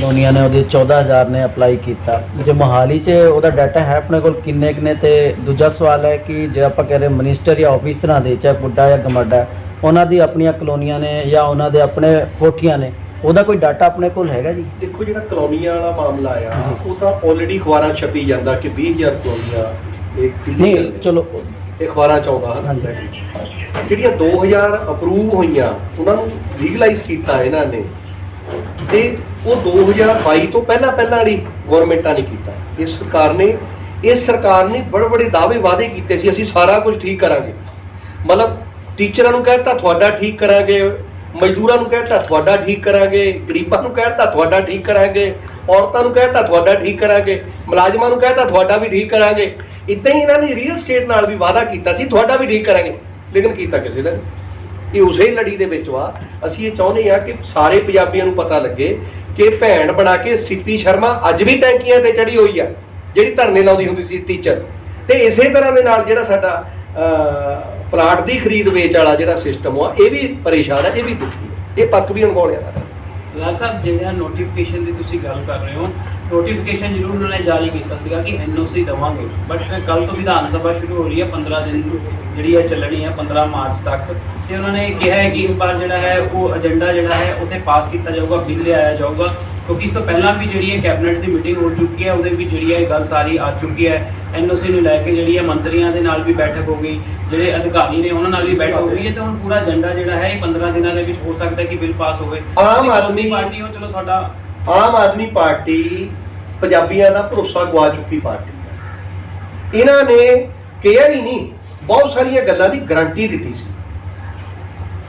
ਲੋਨੀਆਂ ਨੇ ਉਹਦੇ 14000 ਨੇ ਅਪਲਾਈ ਕੀਤਾ। ਜੇ ਮੋਹਾਲੀ 'ਚ ਉਹਦਾ ਡਾਟਾ ਹੈ ਆਪਣੇ ਕੋਲ ਕਿੰਨੇ ਕਿੰਨੇ ਤੇ ਦੂਜਾ ਸਵਾਲ ਹੈ ਕਿ ਜੇ ਆਪਾਂ ਕਹਿ ਰਹੇ ਮਿਨਿਸਟਰ ਜਾਂ ਆਫੀਸਰਾਂ ਦੇ ਚਾਹੇ ਬੁੱਢਾ ਜਾਂ ਗਮੱਡਾ ਉਹਨਾਂ ਦੀ ਆਪਣੀਆਂ ਕਲੋਨੀਆਂ ਨੇ ਜਾਂ ਉਹਨਾਂ ਦੇ ਆਪਣੇ ਕੋਠੀਆਂ ਨੇ ਉਹਦਾ ਕੋਈ ਡਾਟਾ ਆਪਣੇ ਕੋਲ ਹੈਗਾ ਜੀ? ਦੇਖੋ ਜਿਹੜਾ ਕਲੋਨੀਆਂ ਵਾਲਾ ਮਾਮਲਾ ਆ ਉਹ ਤਾਂ ਆਲਰੇਡੀ ਅਖਬਾਰਾਂ 'ਚ ਛਪੀ ਜਾਂਦਾ ਕਿ 20000 ਕਲੋਨੀਆਂ ਨਹੀਂ ਚੱਲ ਇਹ ਅਖਬਾਰਾਂ 'ਚ ਆਉਂਦਾ ਹਾਂਜੀ। ਜਿਹੜੀਆਂ 2000 ਅਪਰੂਵ ਹੋਈਆਂ ਉਹਨਾਂ ਨੂੰ ਲੀਗਲਾਈਜ਼ ਕੀਤਾ ਇਹਨਾਂ ਨੇ। ਤੇ ਉਹ 2022 ਤੋਂ ਪਹਿਲਾਂ ਪਹਿਲਾਂ ਵਾਲੀ ਗਵਰਨਮੈਂਟਾਂ ਨੇ ਕੀਤਾ। ਇਸ ਸਰਕਾਰ ਨੇ ਇਸ ਸਰਕਾਰ ਨੇ ਬੜੇ ਬੜੇ ਦਾਅਵੇ ਵਾਅਦੇ ਕੀਤੇ ਸੀ ਅਸੀਂ ਸਾਰਾ ਕੁਝ ਠੀਕ ਕਰਾਂਗੇ। ਮਤਲਬ ਟੀਚਰਾਂ ਨੂੰ ਕਹਿਤਾ, ਤੁਹਾਡਾ ਠੀਕ ਕਰਾਂਗੇ। ਮਜ਼ਦੂਰਾਂ ਨੂੰ ਕਹਿਤਾ, ਤੁਹਾਡਾ ਠੀਕ ਕਰਾਂਗੇ। ਗਰੀਬਾਂ ਨੂੰ ਕਹਿਤਾ, ਤੁਹਾਡਾ ਠੀਕ ਕਰਾਂਗੇ। ਔਰਤਾਂ ਨੂੰ ਕਹਿਤਾ, ਤੁਹਾਡਾ ਠੀਕ ਕਰਾਂਗੇ। ਮੁਲਾਜ਼ਮਾਂ ਨੂੰ ਕਹਿਤਾ, ਤੁਹਾਡਾ ਵੀ ਠੀਕ ਕਰਾਂਗੇ। ਇਦਾਂ ਹੀ ਇਹਨਾਂ ਨੇ ਰੀਅਲ ਸਟੇਟ ਨਾਲ ਵੀ ਵਾਅਦਾ ਕੀਤਾ ਸੀ, ਤੁਹਾਡਾ ਵੀ ਠੀਕ ਕਰਾਂਗੇ। ਲੇਕਿਨ ਕੀਤਾ ਕਿਸੇ ਨੇ ਇਹ ਉਸੇ ਲੜੀ ਦੇ ਵਿੱਚ ਵਾ। ਅਸੀਂ ਇਹ ਚਾਹੁੰਦੇ ਆ ਕਿ ਸਾਰੇ ਪੰਜਾਬੀਆਂ ਨੂੰ ਪਤਾ ਲੱਗੇ ਕਿ ਭੈਣ ਬਣਾ ਕੇ ਸਿੱਪੀ ਸ਼ਰਮਾ ਅੱਜ ਵੀ ਟੈਂਕੀਆਂ ਤੇ ਚੜੀ ਹੋਈ ਆ, ਜਿਹੜੀ ਧਰਨੇ ਲਾਉਂਦੀ ਹੁੰਦੀ ਸੀ ਟੀਚਰ। ਤੇ ਇਸੇ ਤਰ੍ਹਾਂ ਦੇ ਨਾਲ ਜਿਹੜਾ ਸਾਡਾ ਪਲਾਟ ਦੀ ਖਰੀਦ ਵੇਚ ਵਾਲਾ ਜਿਹੜਾ ਸਿਸਟਮ ਆ, ਇਹ ਵੀ ਪਰੇਸ਼ਾਨ ਹੈ ਇਹ ਵੀ ਦੁਖੀ ਹੈ ਇਹ ਪੱਕ ਵੀ ਅਣਗੌਲਿਆ ਦਾ ਲਾਲ ਸਾਹਿਬ ਜਿਹੜਾ ਨੋਟੀਫਿਕੇਸ਼ਨ ਦੀ ਤੁਸੀਂ ਗੱਲ ਕਰ ਰਹੇ ਹੋ ਨੋਟੀਫਿਕੇਸ਼ਨ ਜ਼ਰੂਰ ਉਹਨਾਂ ਨੇ ਜਾਰੀ ਕੀਤਾ ਸੀਗਾ ਕਿ ਐਨਓਸੀ ਦਵਾਂਗੇ। ਬਟ ਕੱਲ ਤੋਂ ਵਿਧਾਨ ਸਭਾ ਸ਼ੁਰੂ ਹੋ ਰਹੀ ਹੈ 15 ਦਿਨ ਜਿਹੜੀ ਹੈ ਚੱਲਣੀ ਹੈ 15 ਮਾਰਚ ਤੱਕ। ਤੇ ਉਹਨਾਂ ਨੇ ਕਿਹਾ ਹੈ ਕਿ ਇਸ ਵਾਰ ਜਿਹੜਾ ਹੈ, ਉਹ ਏਜੰਡਾ ਜਿਹੜਾ ਹੈ, ਉੱਥੇ ਪਾਸ ਕੀਤਾ ਜਾਊਗਾ ਬਿੱਲ ਲਿਆਇਆ ਜਾਊਗਾ। ਕਿਉਂਕਿ ਇਸ ਤੋਂ ਪਹਿਲਾਂ ਵੀ ਜਿਹੜੀ ਹੈ ਕੈਬਨਿਟ ਦੀ ਮੀਟਿੰਗ ਹੋ ਚੁੱਕੀ ਹੈ ਉਹਦੇ ਵਿੱਚ ਜਿਹੜੀ ਹੈ ਗੱਲ ਸਾਰੀ ਆ ਚੁੱਕੀ ਹੈ। ਐਨਓਸੀ ਨੂੰ ਲੈ ਕੇ ਜਿਹੜੀ ਹੈ ਮੰਤਰੀਆਂ ਦੇ ਨਾਲ ਵੀ ਬੈਠਕ ਹੋ ਗਈ ਜਿਹੜੇ ਅਧਿਕਾਰੀ ਨੇ ਉਹਨਾਂ ਨਾਲ ਵੀ ਬੈਠਕ ਹੋ ਗਈ। ਹੈ ਤੇ ਹੁਣ ਪੂਰਾ ਏਜੰਡਾ ਜਿਹੜਾ ਹੈ ਇਹ 15 ਦਿਨਾਂ ਦੇ ਵਿੱਚ ਹੋ ਸਕਦਾ ਕਿ ਬਿੱਲ ਪਾਸ ਹੋਵੇ। ਆਮ ਆਦਮੀ- ਪਾਰਟੀ ਹੋ ਚਲੋ ਤੁਹਾਡਾ ਆਮ ਆਦਮੀ ਪਾਰਟੀ ਪੰਜਾਬੀਆਂ ਦਾ ਭਰੋਸਾ ਗਵਾ ਚੁੱਕੀ ਪਾਰਟੀ ਹੈ। ਇਹਨਾਂ ਨੇ ਕਿਹਾ ਹੀ ਨਹੀਂ ਬਹੁਤ ਸਾਰੀਆਂ ਗੱਲਾਂ ਦੀ ਗਾਰੰਟੀ ਦਿੱਤੀ ਸੀ।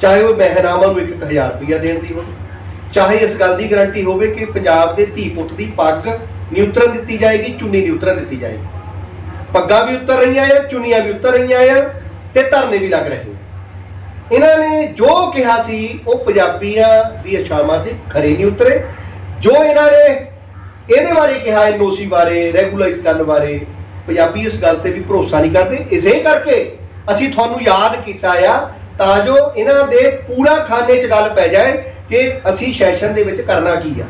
ਚਾਹੇ ਉਹ ਮਹਿਰਾਵਾਂ ਨੂੰ 1000 ਰੁਪਇਆ ਦੇਣ ਦੀ ਹੋਵੇ ਚਾਹੇ ਇਸ ਗੱਲ ਦੀ ਗਾਰੰਟੀ ਹੋਵੇ ਕਿ ਪੰਜਾਬ ਦੇ ਧੀ ਪੁੱਤ ਦੀ ਪੱਗ ਨਿਊਤਰਨ ਦਿੱਤੀ ਜਾਏਗੀ, ਚੁੰਨੀ ਨਿਊਤਰਨ ਦਿੱਤੀ ਜਾਏਗੀ। ਪੱਗਾਂ ਵੀ ਉਤਰ ਰਹੀਆਂ ਆ, ਚੁੰਨੀਆਂ ਵੀ ਉਤਰ ਰਹੀਆਂ ਆ ਤੇ ਧਰਨੇ ਵੀ ਲੱਗ ਰਹੇ ਇਹਨਾਂ ਨੇ ਜੋ ਕਿਹਾ ਸੀ, ਉਹ ਪੰਜਾਬੀਆਂ ਦੀ ਇਛਾਵਾਂ ਤੇ ਖਰੇ ਨਹੀਂ ਉਤਰੇ। ਜੋ ਇਹਨਾਂ ਨੇ ਇਹਦੇ ਬਾਰੇ ਕਿਹਾ, ਐਨਓਸੀ ਬਾਰੇ ਰੈਗੂਲਾਈਜ਼ ਕਰਨ ਬਾਰੇ, ਪੰਜਾਬੀ ਇਸ ਗੱਲ ਤੇ ਵੀ ਭਰੋਸਾ ਨਹੀਂ ਕਰਦੇ। ਇਸੇ ਕਰਕੇ ਅਸੀਂ ਤੁਹਾਨੂੰ ਯਾਦ ਕੀਤਾ ਆ ਤਾਂ ਜੋ ਇਹਨਾਂ ਦੇ ਪੂਰਾ ਖਾਨੇ 'ਚ ਗੱਲ ਪੈ ਜਾਏ ਕਿ ਅਸੀਂ ਸੈਸ਼ਨ ਦੇ ਵਿੱਚ ਕਰਨਾ ਕੀ ਆ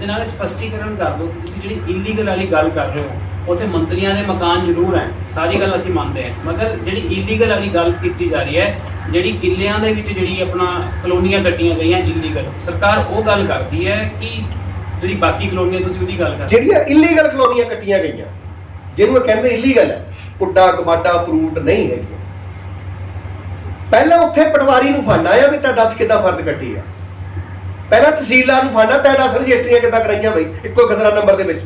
ਤੇ ਨਾਲ ਸਪਸ਼ਟੀਕਰਨ ਕਰ ਦਿਓ ਕਿ ਤੁਸੀਂ ਜਿਹੜੀ ਇਲੀਗਲ ਵਾਲੀ ਗੱਲ ਕਰ ਰਹੇ ਹੋ ਉੱਥੇ ਮੰਤਰੀਆਂ ਦੇ ਮਕਾਨ ਜ਼ਰੂਰ ਹੈ ਸਾਰੀ ਗੱਲ ਅਸੀਂ ਮੰਨਦੇ ਹਾਂ ਮਗਰ ਜਿਹੜੀ ਇਲੀਗਲ ਵਾਲੀ ਗੱਲ ਕੀਤੀ ਜਾ ਰਹੀ ਹੈ ਜਿਹੜੀ ਕਿੱਲਿਆਂ ਦੇ ਵਿੱਚ ਜਿਹੜੀ ਆਪਣਾ ਕਲੋਨੀਆਂ ਕੱਟੀਆਂ ਗਈਆਂ ਇਲੀਗਲ ਸਰਕਾਰ ਉਹ ਗੱਲ ਕਰਦੀ ਹੈ ਕਿ ਜਿਹੜੀ ਬਾਕੀ ਕਲੋਨੀਆਂ ਤੁਸੀਂ ਉਹਦੀ ਗੱਲ ਕਰ। ਜਿਹੜੀਆਂ ਇਲੀਗਲ ਕਲੋਨੀਆਂ ਕੱਟੀਆਂ ਗਈਆਂ ਜਿਹਨੂੰ ਇਹ ਕਹਿੰਦੇ ਇਲੀਗਲ ਹੈ ਪੁੱਡਾ ਕਮਾਡਾ ਫਰੂਟ ਨਹੀਂ ਹੈਗੀਆਂ ਪਹਿਲਾਂ ਉੱਥੇ ਪਟਵਾਰੀ ਨੂੰ ਫੜਨਾ ਆ ਵੀ ਤਾਂ ਦੱਸ ਕਿੱਦਾਂ ਫਰਦ ਕੱਟੀ ਆ। ਪਹਿਲਾਂ ਤਹਿਸੀਲਦਾਰ ਨੂੰ ਫੜਨਾ, ਤੈਂ ਦੱਸ ਰਜਿਸਟਰੀਆਂ ਕਿੱਦਾਂ ਕਰਾਈਆਂ ਬਈ, ਇੱਕੋ ਖਸਰਾ ਨੰਬਰ ਦੇ ਵਿੱਚ।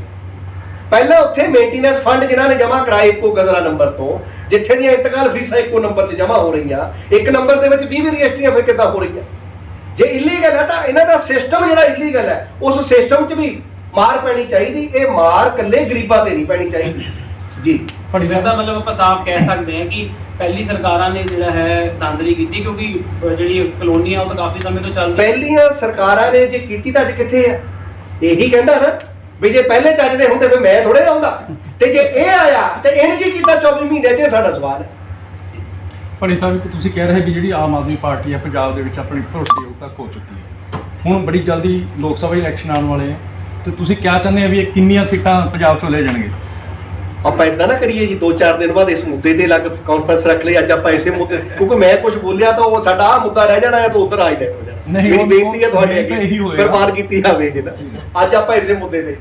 ਪਹਿਲਾਂ ਉੱਥੇ ਮੇਨਟੇਨੈਂਸ ਫੰਡ ਜਿਨ੍ਹਾਂ ਨੇ ਜਮ੍ਹਾਂ ਕਰਾਏ ਇੱਕੋ ਗਜ਼ਰਾ ਨੰਬਰ ਤੋਂ, ਜਿੱਥੇ ਦੀਆਂ ਇੰਤਕਾਲ ਫੀਸਾਂ ਇੱਕੋ ਨੰਬਰ 'ਚ ਜਮ੍ਹਾਂ ਹੋ ਰਹੀਆਂ, ਇੱਕ ਨੰਬਰ ਦੇ ਵਿੱਚ 20 ਰਜਿਸਟਰੀਆਂ ਫਿਰ ਕਿੱਦਾਂ ਹੋ ਰਹੀਆਂ। ਜੇ ਇਲੀਗਲ ਹੈ ਤਾਂ ਇਹਨਾਂ ਦਾ ਸਿਸਟਮ ਜਿਹੜਾ ਇਲੀਗਲ ਹੈ ਉਸ ਸਿਸਟਮ 'ਚ ਵੀ ਮਾਰ ਪੈਣੀ ਚਾਹੀਦੀ, ਇਹ ਮਾਰ ਇਕੱਲੇ ਗਰੀਬਾਂ ਤੇ ਨਹੀਂ ਪੈਣੀ ਚਾਹੀਦੀ। ਜੀ। ਫਿਰ ਤਾਂ ਮਤਲਬ ਆਪਾਂ ਸਾਫ਼ ਕਹਿ ਸਕਦੇ ਹਾਂ ਕਿ ਪਹਿਲੀ ਸਰਕਾਰਾਂ ਨੇ ਜਿਹੜਾ ਹੈ ਦਾਂਦਲੀ ਕੀਤੀ ਕਿਉਂਕਿ ਅਹ ਜਿਹੜੀ ਕਲੋਨੀ ਆ ਉਹ ਤਾਂ ਕਾਫੀ ਸਮੇਂ ਤੋਂ ਚੱਲ ਰਹੀ ਹੈ ਪਹਿਲੀਆਂ ਸਰਕਾਰਾਂ ਨੇ ਜੇ ਕੀਤੀ ਤਾਂ ਅੱਜ ਕਿੱਥੇ ਆ? ਇਹੀ ਕਹਿੰਦਾ ਨਾ ਵੀ ਜੇ ਪਹਿਲੇ ਚੱਜ ਦੇ ਹੁੰਦੇ ਫਿਰ ਮੈਂ ਥੋੜੇ ਆਉਂਦਾ ਤੇ ਜੇ ਇਹ ਆਇਆ ਤੇ ਇਹਨੇ ਕੀ ਕੀਤਾ? 24 ਮਹੀਨੇ ਇਹ ਸਾਡਾ ਸਵਾਲ ਹੈ। ਭਾਈ ਸਾਹਿਬ ਕਿ ਤੁਸੀਂ ਕਹਿ ਰਹੇ ਵੀ ਜਿਹੜੀ ਆਮ ਆਦਮੀ ਪਾਰਟੀ ਹੈ ਪੰਜਾਬ ਦੇ ਵਿੱਚ ਆਪਣੀ ਭਰੋਸੇਯੋਗ ਤੱਕ ਹੋ ਚੁੱਕੀ ਹੈ। ਹੁਣ ਬੜੀ ਜਲਦੀ ਲੋਕ ਸਭਾ ਇਲੈਕਸ਼ਨ ਆਉਣ ਵਾਲੇ ਹੈ ਤੇ ਤੁਸੀਂ ਕਿਆ ਚਾਹੁੰਦੇ ਆ ਵੀ ਇਹ ਕਿੰਨੀਆਂ ਸੀਟਾਂ ਪੰਜਾਬ ਚੋਂ ਲੈ ਜਾਣਗੇ? ਆਪਾਂ ਇਦਾਂ ਨਾ ਕਰੀਏ ਜੀ 2-4 ਦਿਨ ਬਾਅਦ ਇਸ ਮੁੱਦੇ ਤੇ ਲੱਗ ਕਾਨਫਰੰਸ ਰੱਖ ਲਈ ਅੱਜ ਆਪਾਂ ਇਸੇ ਮੁੱਦੇ ਕਿਉਂਕਿ ਮੈਂ ਕੁਝ ਬੋਲਿਆ ਤਾਂ ਉਹ ਸਾਡਾ ਆ ਮੁੱਦਾ ਰਹਿ ਜਾਣਾ ਹੈ ਤਾਂ ਉਧਰ ਆ ਹੀ ਜਾਣਾ। ਮੇਰੀ ਬੇਨਤੀ ਹੈ ਤੁਹਾਡੇ ਅੱਗੇ। ਕੁਰਬਾਨ ਕੀਤੀ ਜਾਵੇ ਜੀ ਨਾ। ਅੱਜ ਆਪਾਂ ਇਸੇ ਮੁੱਦੇ ਤੇ